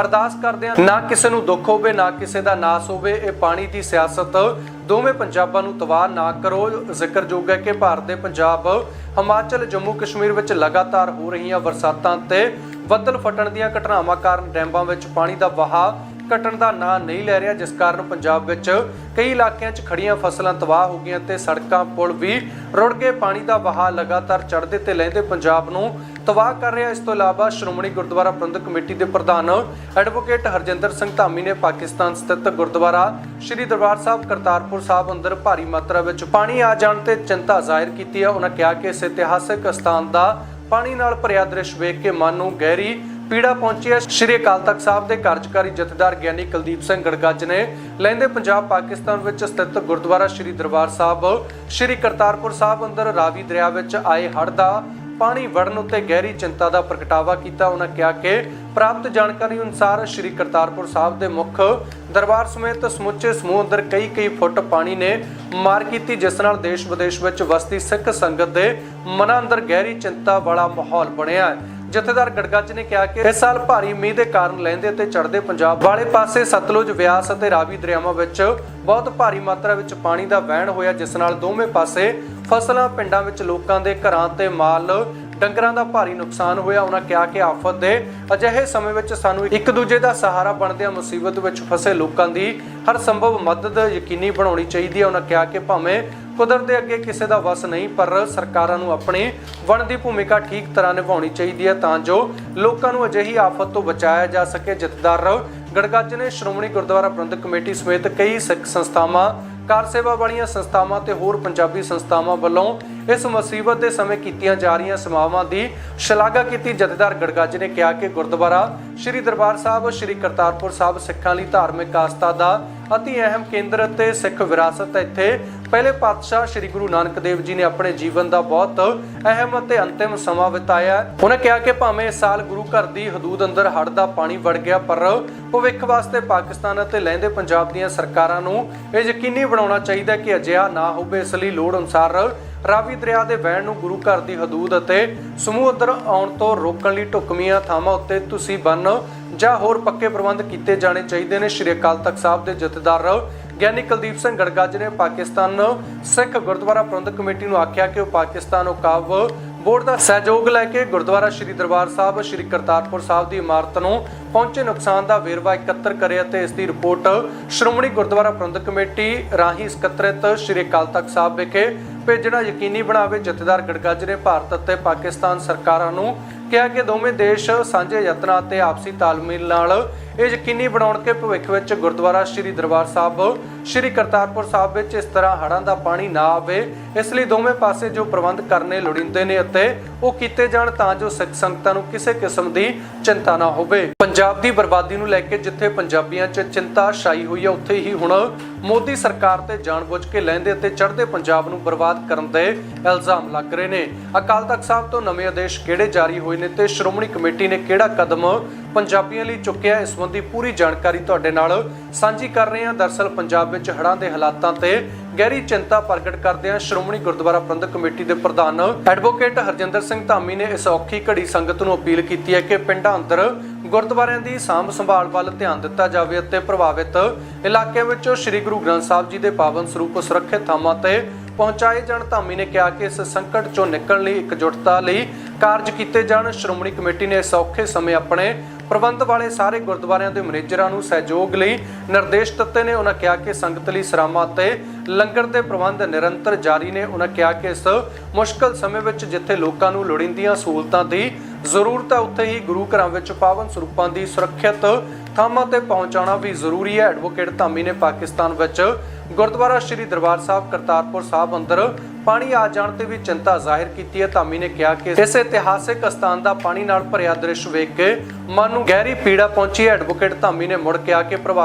ਅਰਦਾਸ ਕਰਦੇ ਹਾਂ। ਨਾ ਕਿਸੇ ਨੂੰ ਦੁੱਖ ਹੋਵੇ, ਨਾ ਕਿਸੇ ਦਾ ਨਾਸ ਹੋਵੇ, ਇਹ ਪਾਣੀ ਦੀ ਸਿਆਸਤ ਦੋਵੇਂ ਪੰਜਾਬਾਂ ਨੂੰ ਤਬਾਹ ਨਾ ਕਰੋ। ਜ਼ਿਕਰਯੋਗ ਹੈ ਕਿ ਭਾਰਤ ਦੇ ਪੰਜਾਬ, ਹਿਮਾਚਲ, ਜੰਮੂ, ਕਸ਼ਮੀਰ ਵਿੱਚ ਲਗਾਤਾਰ ਹੋ ਰਹੀਆਂ ਬਰਸਾਤਾਂ ਤੇ ਬੱਦਲ ਫਟਣ ਦੀਆਂ ਘਟਨਾਵਾਂ ਕਾਰਨ ਡੈਮਾਂ ਵਿੱਚ ਪਾਣੀ ਦਾ ਵਹਾਅ ਘਟਣ ਦਾ ਨਾਂ ਨਹੀਂ ਲੈ ਰਿਹਾ, ਜਿਸ ਕਾਰਨ ਪੰਜਾਬ ਵਿੱਚ ਕਈ ਇਲਾਕਿਆਂ 'ਚ ਖੜੀਆਂ ਫਸਲਾਂ ਤਬਾਹ ਹੋ ਗਈਆਂ ਤੇ ਸੜਕਾਂ ਪੁਲ ਵੀ ਰੁੜ ਗਏ। ਪਾਣੀ ਦਾ ਵਹਾਅ ਲਗਾਤਾਰ ਚੜ੍ਹਦੇ ਤੇ ਲਹਿੰਦੇ ਪੰਜਾਬ ਨੂੰ ਤਬਾਹ ਕਰ ਰਿਹਾ। ਇਸ ਤੋਂ ਇਲਾਵਾ ਸ਼੍ਰੋਮਣੀ ਗੁਰਦੁਆਰਾ ਪ੍ਰਬੰਧਕ ਕਮੇਟੀ ਦੇ ਪ੍ਰਧਾਨ ਐਡਵੋਕੇਟ ਹਰਜਿੰਦਰ ਸਿੰਘ ਧਾਮੀ ਨੇ ਪਾਕਿਸਤਾਨ ਸਥਿਤ ਗੁਰਦੁਆਰਾ ਸ੍ਰੀ ਦਰਬਾਰ ਸਾਹਿਬ ਕਰਤਾਰਪੁਰ ਸਾਹਿਬ ਅੰਦਰ ਭਾਰੀ ਮਾਤਰਾ ਵਿੱਚ ਪਾਣੀ ਆ ਜਾਣ ਤੇ ਚਿੰਤਾ ਜ਼ਾਹਿਰ ਕੀਤੀ ਹੈ। ਉਹਨਾਂ ਕਿਹਾ ਕਿ ਇਸ ਇਤਿਹਾਸਕ ਸਥਾਨ ਦਾ ਪਾਣੀ ਨਾਲ ਭਰਿਆ ਦ੍ਰਿਸ਼ ਵੇਖ ਕੇ ਮਨ ਨੂੰ ਗਹਿਰੀ ਪੀੜਾ ਪਹੁੰਚੀ ਹੈ। ਸ਼੍ਰੀ ਅਕਾਲ ਤਖਤ ਸਾਹਿਬ ਦੇ ਕਾਰਜਕਾਰੀ ਜਥੇਦਾਰ ਗਿਆਨੀ ਕੁਲਦੀਪ ਸਿੰਘ ਗੜਗੱਜ ਨੇ ਲਹਿੰਦੇ ਪੰਜਾਬ ਪਾਕਿਸਤਾਨ ਵਿੱਚ ਸਥਿਤ ਗੁਰਦੁਆਰਾ ਸ਼੍ਰੀ ਦਰਬਾਰ ਸਾਹਿਬ, ਸ਼੍ਰੀ ਕਰਤਾਰਪੁਰ ਸਾਹਿਬ ਅੰਦਰ ਰਾਵੀ ਦਰਿਆ ਵਿੱਚ ਆਏ ਹੜ੍ਹ ਦਾ ਪਾਣੀ ਵੜਨ ਉੱਤੇ ਗਹਿਰੀ ਚਿੰਤਾ ਦਾ ਪ੍ਰਗਟਾਵਾ ਕੀਤਾ। ਉਹਨਾਂ ਕਿਹਾ ਕਿ ਪ੍ਰਾਪਤ ਜਾਣਕਾਰੀ ਅਨੁਸਾਰ ਸ਼੍ਰੀ ਕਰਤਾਰਪੁਰ ਸਾਹਿਬ ਦੇ ਮੁੱਖ ਦਰਬਾਰ ਸਮੇਤ ਸਮੁੱਚੇ ਸਮੂਹ ਅੰਦਰ ਕਈ ਕਈ ਫੁੱਟ ਪਾਣੀ ਨੇ ਮਾਰ ਕੀਤੀ, ਜਿਸ ਨਾਲ ਦੇਸ਼ ਵਿਦੇਸ਼ ਵਿੱਚ ਵਸਦੀ ਸਿੱਖ ਸੰਗਤ ਦੇ ਮਨਾਂ ਅੰਦਰ ਗਹਿਰੀ ਚਿੰਤਾ ਵਾਲਾ ਮਾਹੌਲ ਬਣਿਆ ਹੈ। ਜਥੇਦਾਰ ਗੜਗੱਜ ਨੇ ਕਿਹਾ ਕਿ ਇਸ ਸਾਲ ਭਾਰੀ ਮੀਂਹ ਦੇ ਕਾਰਨ ਲਹਿੰਦੇ ਤੇ ਚੜ੍ਹਦੇ ਪੰਜਾਬ ਵਾਲੇ ਪਾਸੇ ਸਤਲੁਜ ਵਿਆਸ ਅਤੇ ਰਾਵੀ ਦਰਿਆਵਾਂ ਵਿੱਚ ਬਹੁਤ ਭਾਰੀ ਮਾਤਰਾ ਵਿੱਚ ਪਾਣੀ ਦਾ ਵਹਿਣ ਹੋਇਆ, ਜਿਸ ਨਾਲ ਦੋਵੇਂ ਪਾਸੇ ਫਸਲਾਂ, ਪਿੰਡਾਂ ਵਿੱਚ ਲੋਕਾਂ ਦੇ ਘਰਾਂ ਤੇ ਮਾਲ ਡੰਗਰਾਂ ਦਾ ਭਾਰੀ ਨੁਕਸਾਨ ਹੋਇਆ। ਉਹਨਾਂ ਕਿਹਾ ਕਿ ਆਫਤ ਦੇ ਅਜਿਹੇ ਸਮੇਂ ਵਿੱਚ ਸਾਨੂੰ ਇੱਕ ਦੂਜੇ ਦਾ ਸਹਾਰਾ ਬਣਦਿਆਂ ਮੁਸੀਬਤ ਵਿੱਚ ਫਸੇ ਲੋਕਾਂ ਦੀ ਹਰ ਸੰਭਵ ਮਦਦ ਯਕੀਨੀ ਬਣਾਉਣੀ ਚਾਹੀਦੀ ਹੈ। ਉਹਨਾਂ ਕਿਹਾ ਕਿ ਭਾਵੇਂ ਕੁਦਰਤ ਦੇ ਅੱਗੇ ਕਿਸੇ ਦਾ ਵਸ ਨਹੀਂ, ਪਰ ਸਰਕਾਰਾਂ ਨੂੰ ਆਪਣੀ ਬਣਦੀ ਭੂਮਿਕਾ ਠੀਕ ਤਰ੍ਹਾਂ ਨਿਭਾਉਣੀ ਚਾਹੀਦੀ ਹੈ ਤਾਂ ਜੋ ਲੋਕਾਂ ਨੂੰ ਅਜਿਹੀ ਆਫਤ ਤੋਂ ਬਚਾਇਆ ਜਾ ਸਕੇ। ਜਥੇਦਾਰ ਗੜਗੱਜ ਨੇ ਸ਼੍ਰੋਮਣੀ ਗੁਰਦੁਆਰਾ ਪ੍ਰਬੰਧਕ ਕਮੇਟੀ ਸਮੇਤ ਕਈ ਸਿੱਖ ਸੰਸਥਾਵਾਂ, ਕਾਰ ਸੇਵਾ ਵਾਲੀਆਂ ਸੰਸਥਾਵਾਂ ਤੇ ਹੋਰ ਪੰਜਾਬੀ ਸੰਸਥਾਵਾਂ ਵੱਲੋਂ ਇਸ ਮੁਸੀਬਤ ਦੇ ਸਮੇਂ ਕੀਤੀਆਂ ਜਾ ਰਹੀਆਂ ਸੇਵਾਵਾਂ ਦੀ ਸ਼ਲਾਘਾ ਕੀਤੀ। ਜਥੇਦਾਰ ਗੜਗੱਜ ਨੇ ਕਿਹਾ ਕਿ ਗੁਰਦੁਆਰਾ ਸ੍ਰੀ ਦਰਬਾਰ ਸਾਹਿਬ, ਸ੍ਰੀ ਕਰਤਾਰਪੁਰ ਸਾਹਿਬ ਸਿੱਖਾਂ ਲਈ ਧਾਰਮਿਕ ਆਸਥਾ ਦਾ ਅਤੀ ਅਹਿਮ ਕੇਂਦਰ ਅਤੇ ਸਿੱਖ ਵਿਰਾਸਤ ਇੱਥੇ ਪਹਿਲੇ ਪਾਤਸ਼ਾਹ ਸ੍ਰੀ ਗੁਰੂ ਨਾਨਕ ਦੇਵ ਜੀ ਨੇ ਆਪਣੇ ਜੀਵਨ ਦਾ ਬਹੁਤ ਅਹਿਮ ਅਤੇ ਅੰਤਿਮ ਸਮਾਂ ਬਿਤਾਇਆ ਹੈ। ਕਿਹਾ ਕਿ ਭਾਵੇਂ ਇਸ ਸਾਲ ਗੁਰੂ ਘਰ ਦੀ ਹਦੂਦ ਅੰਦਰ ਹੜ ਦਾ ਪਾਣੀ ਵੜ ਗਿਆ, ਪਰ ਭਵਿੱਖ ਵਾਸਤੇ ਪਾਕਿਸਤਾਨ ਅਤੇ ਲਹਿੰਦੇ ਪੰਜਾਬ ਦੀਆਂ ਸਰਕਾਰਾਂ ਨੂੰ ਇਹ ਯਕੀਨੀ ਬਣਾਉਣਾ ਚਾਹੀਦਾ ਹੈ ਕਿ ਅਜਿਹਾ ਨਾ ਹੋਵੇ ਇਸ ਲਈ ਲੋੜ ਅਨੁਸਾਰ ਰਾਵੀ ਦਰਿਆ ਦੇ ਵਹਿਣ ਨੂੰ ਗੁਰੂ ਘਰ ਦੀ ਹਦੂਦ ਅਤੇ ਸਮੂਹ ਅੰਦਰ ਆਉਣ ਤੋਂ ਰੋਕਣ ਲਈ ਢੁਕਵੀਆਂ ਥਾਵਾਂ ਉੱਤੇ ਤੁਸੀਂ ਬੰਨ ਜਾਂ ਹੋਰ ਪੱਕੇ ਪ੍ਰਬੰਧ ਕੀਤੇ ਜਾਣੇ ਚਾਹੀਦੇ ਨੇ। ਸ਼੍ਰੀ ਅਕਾਲ ਤਖਤ ਸਾਹਿਬ ਦੇ ਜਥੇਦਾਰ ਗਿਆਨੀ ਕੁਲਦੀਪ ਸਿੰਘ ਗੜਗੱਜ ਨੇ ਪਾਕਿਸਤਾਨ ਸਿੱਖ ਗੁਰਦੁਆਰਾ ਪ੍ਰਬੰਧਕ ਕਮੇਟੀ ਨੂੰ ਆਖਿਆ ਕਿ ਉਹ ਪਾਕਿਸਤਾਨ ਉਕਾਬ ਬੋਰਡ ਦਾ ਸਹਿਯੋਗ ਲੈ ਕੇ ਗੁਰਦੁਆਰਾ ਸ਼੍ਰੀ ਦਰਬਾਰ ਸਾਹਿਬ, ਸ਼੍ਰੀ ਕਰਤਾਰਪੁਰ ਸਾਹਿਬ ਦੀ ਇਮਾਰਤ ਨੂੰ ਪਹੁੰਚੇ ਨੁਕਸਾਨ ਦਾ ਵੇਰਵਾ ਇਕੱਤਰ ਕਰੇ ਅਤੇ ਇਸ ਦੀ ਰਿਪੋਰਟ ਸ਼੍ਰੋਮਣੀ ਗੁਰਦੁਆਰਾ ਪ੍ਰਬੰਧਕ ਕਮੇਟੀ ਰਾਹੀਂ ਇਕੱਤਰਿਤ ਸ਼੍ਰੀ ਅਕਾਲ ਤਖਤ ਸਾਹਿਬ ਵਿਖੇ ਭੇਜਣਾ ਯਕੀਨੀ ਬਣਾਵੇ। ਜਥੇਦਾਰ ਗੜਗੱਜ ਨੇ ਭਾਰਤ ਅਤੇ ਪਾਕਿਸਤਾਨ ਸਰਕਾਰਾਂ ਨੂੰ ਕਿਹਾ ਕਿ ਦੋਵੇਂ ਦੇਸ਼ ਸਾਂਝੇ ਯਤਨਾਂ ਅਤੇ ਆਪਸੀ ਤਾਲਮੇਲ ਨਾਲ ਇਹ ਯਕੀਨੀ ਬਣਾਉਣ ਕਿ ਭਵਿੱਖ ਵਿੱਚ ਗੁਰਦੁਆਰਾ ਸ੍ਰੀ ਦਰਬਾਰ ਸਾਹਿਬ ਸ੍ਰੀ ਕਰਤਾਰਪੁਰ ਸਾਹਿਬ ਵਿੱਚ ਇਸ ਤਰ੍ਹਾਂ ਹੜ੍ਹਾਂ ਦਾ ਪਾਣੀ ਨਾ ਆਵੇ, ਇਸ ਲਈ ਦੋਵੇਂ ਪਾਸੇ ਜੋ ਪ੍ਰਬੰਧ ਕਰਨੇ ਲੋੜੀਂਦੇ ਨੇ ਅਤੇ ਉਹ ਕੀਤੇ ਜਾਣ ਤਾਂ ਜੋ ਸਿੱਖ ਸੰਗਤਾਂ ਨੂੰ ਕਿਸੇ ਕਿਸਮ ਦੀ ਚਿੰਤਾ ਨਾ ਹੋਵੇ। ਪੰਜਾਬ ਦੀ ਬਰਬਾਦੀ ਨੂੰ ਲੈ ਕੇ ਜਿੱਥੇ ਪੰਜਾਬੀਆਂ 'ਚ ਚਿੰਤਾ ਛਾਈ ਹੋਈ ਹੈ ਉੱਥੇ ਹੀ ਹੁਣ ਮੋਦੀ ਸਰਕਾਰ ਤੇ ਜਾਣਬੁੱਝ ਕੇ ਲਹਿੰਦੇ ਅਤੇ ਚੜ੍ਹਦੇ ਪੰਜਾਬ ਨੂੰ ਬਰਬਾਦ ਕਰਨ ਦੇ ਇਲਜ਼ਾਮ ਲੱਗ ਰਹੇ ਨੇ। ਅਕਾਲ ਤਖਤ ਸਾਹਿਬ ਤੋਂ ਨਵੇਂ ਆਦੇਸ਼ ਕਿਹੜੇ ਜਾਰੀ ਹੋਏ ਨੇ ਤੇ ਸ਼੍ਰੋਮਣੀ ਕਮੇਟੀ ਨੇ ਕਿਹੜਾ ਕਦਮ ਪੰਜਾਬੀਆਂ ਲਈ ਚੁੱਕਿਆ, ਇਸ ਸੰਬੰਧੀ ਪੂਰੀ ਜਾਣਕਾਰੀ ਤੁਹਾਡੇ ਨਾਲ ਸਾਂਝੀ ਕਰ ਰਹੇ ਹਾਂ। ਦਰਸਲ ਪੰਜਾਬ ਵਿੱਚ ਹੜ੍ਹਾਂ ਦੇ ਹਾਲਾਤਾਂ ਤੇ ਗਹਿਰੀ ਚਿੰਤਾ ਪ੍ਰਗਟ ਕਰਦਿਆਂ ਸ਼੍ਰੋਮਣੀ ਗੁਰਦੁਆਰਾ ਪ੍ਰਬੰਧਕ ਕਮੇਟੀ ਦੇ ਪ੍ਰਧਾਨ ਐਡਵੋਕੇਟ ਹਰਜਿੰਦਰ ਸਿੰਘ ਧਾਮੀ ਨੇ ਇਸ ਔਖੀ ਘੜੀ ਸੰਗਤ ਨੂੰ ਅਪੀਲ ਕੀਤੀ ਹੈ ਕਿ ਪਿੰਡਾਂ ਅੰਦਰ ਗੁਰਦੁਆਰਿਆਂ ਦੀ ਸਾਂਭ ਸੰਭਾਲ ਵੱਲ ਧਿਆਨ ਦਿੱਤਾ ਜਾਵੇ ਅਤੇ ਪ੍ਰਭਾਵਿਤ ਇਲਾਕਿਆਂ ਵਿੱਚੋਂ ਸ੍ਰੀ ਗੁਰੂ ਗ੍ਰੰਥ ਸਾਹਿਬ ਜੀ ਦੇ ਪਾਵਨ ਸਰੂਪ ਸੁਰੱਖਿਅਤ ਥਾਵਾਂ ਤੇ ਪਹੁੰਚਾਏ ਜਾਣ ਧਾਮੀ ਨੇ ਕਿਹਾ ਕਿ ਇਸ ਸੰਕਟ ਚੋਂ ਨਿਕਲਣ ਲਈ ਇਕਜੁੱਟਤਾ ਲਈ ਕਾਰਜ ਕੀਤੇ ਜਾਣ। ਸ਼੍ਰੋਮਣੀ ਕਮੇਟੀ ਨੇ ਇਸ ਔਖੇ ਸਮੇਂ ਆਪਣੇ ਪ੍ਰਬੰਧ ਵਾਲੇ ਸਾਰੇ ਗੁਰਦੁਆਰਿਆਂ ਦੇ ਮੈਨੇਜਰਾਂ ਨੂੰ ਸਹਿਯੋਗ ਲਈ ਨਿਰਦੇਸ਼ ਦਿੱਤੇ ਨੇ। ਉਹਨਾਂ ਕਿਹਾ ਕਿ ਸੰਗਤ ਲਈ ਸਰਾਮਾ ਅਤੇ ਲੰਗਰ ਦੇ ਪ੍ਰਬੰਧ ਨਿਰੰਤਰ ਜਾਰੀ ਨੇ। ਉਹਨਾਂ ਕਿਹਾ ਕਿ ਇਸ ਮੁਸ਼ਕਲ ਸਮੇਂ ਵਿੱਚ ਜਿੱਥੇ ਲੋਕਾਂ ਨੂੰ ਲੋੜੀਂਦੀਆਂ ਸਹੂਲਤਾਂ ਦੀ ਜ਼ਰੂਰਤ ਹੈ, ਉੱਥੇ ਹੀ ਗੁਰੂ ਘਰਾਂ ਵਿੱਚ ਪਾਵਨ ਸਰੂਪਾਂ ਦੀ ਸੁਰੱਖਿਅਤ ਥਾਵਾਂ ਤੇ ਪਹੁੰਚਾਉਣਾ ਵੀ ਜ਼ਰੂਰੀ ਹੈ। ਐਡਵੋਕੇਟ ਧਾਮੀ ਨੇ ਪਾਕਿਸਤਾਨ ਵਿੱਚ ਗੁਰਦੁਆਰਾ ਸ੍ਰੀ ਦਰਬਾਰ ਸਾਹਿਬ, ਕਰਤਾਰਪੁਰ ਸਾਹਿਬ ਅੰਦਰ ਪਾਣੀ ਆ ਜਾਣ ਤੇ ਵੀ ਚਿੰਤਾ ਜ਼ਾਹਿਰ ਕੀਤੀ ਹੈ। ਧਾਮੀ ਨੇ ਕਿਹਾ ਕਿ ਇਸ ਇਤਿਹਾਸਿਕ ਸਥਾਨ ਦਾ ਪਾਣੀ ਨਾਲ ਭਰਿਆ ਦ੍ਰਿਸ਼ ਵੇਖ ਕੇ ਮਨ ਨੂੰ ਗਹਿਰੀ ਪੀੜਾ ਪਹੁੰਚੀ ਹੈ। ਐਡਵੋਕੇਟ ਧਾਮੀ ਨੇ ਮੁੜ ਕਿਹਾ ਕਿ ਪ੍ਰਭਾਵਿਤ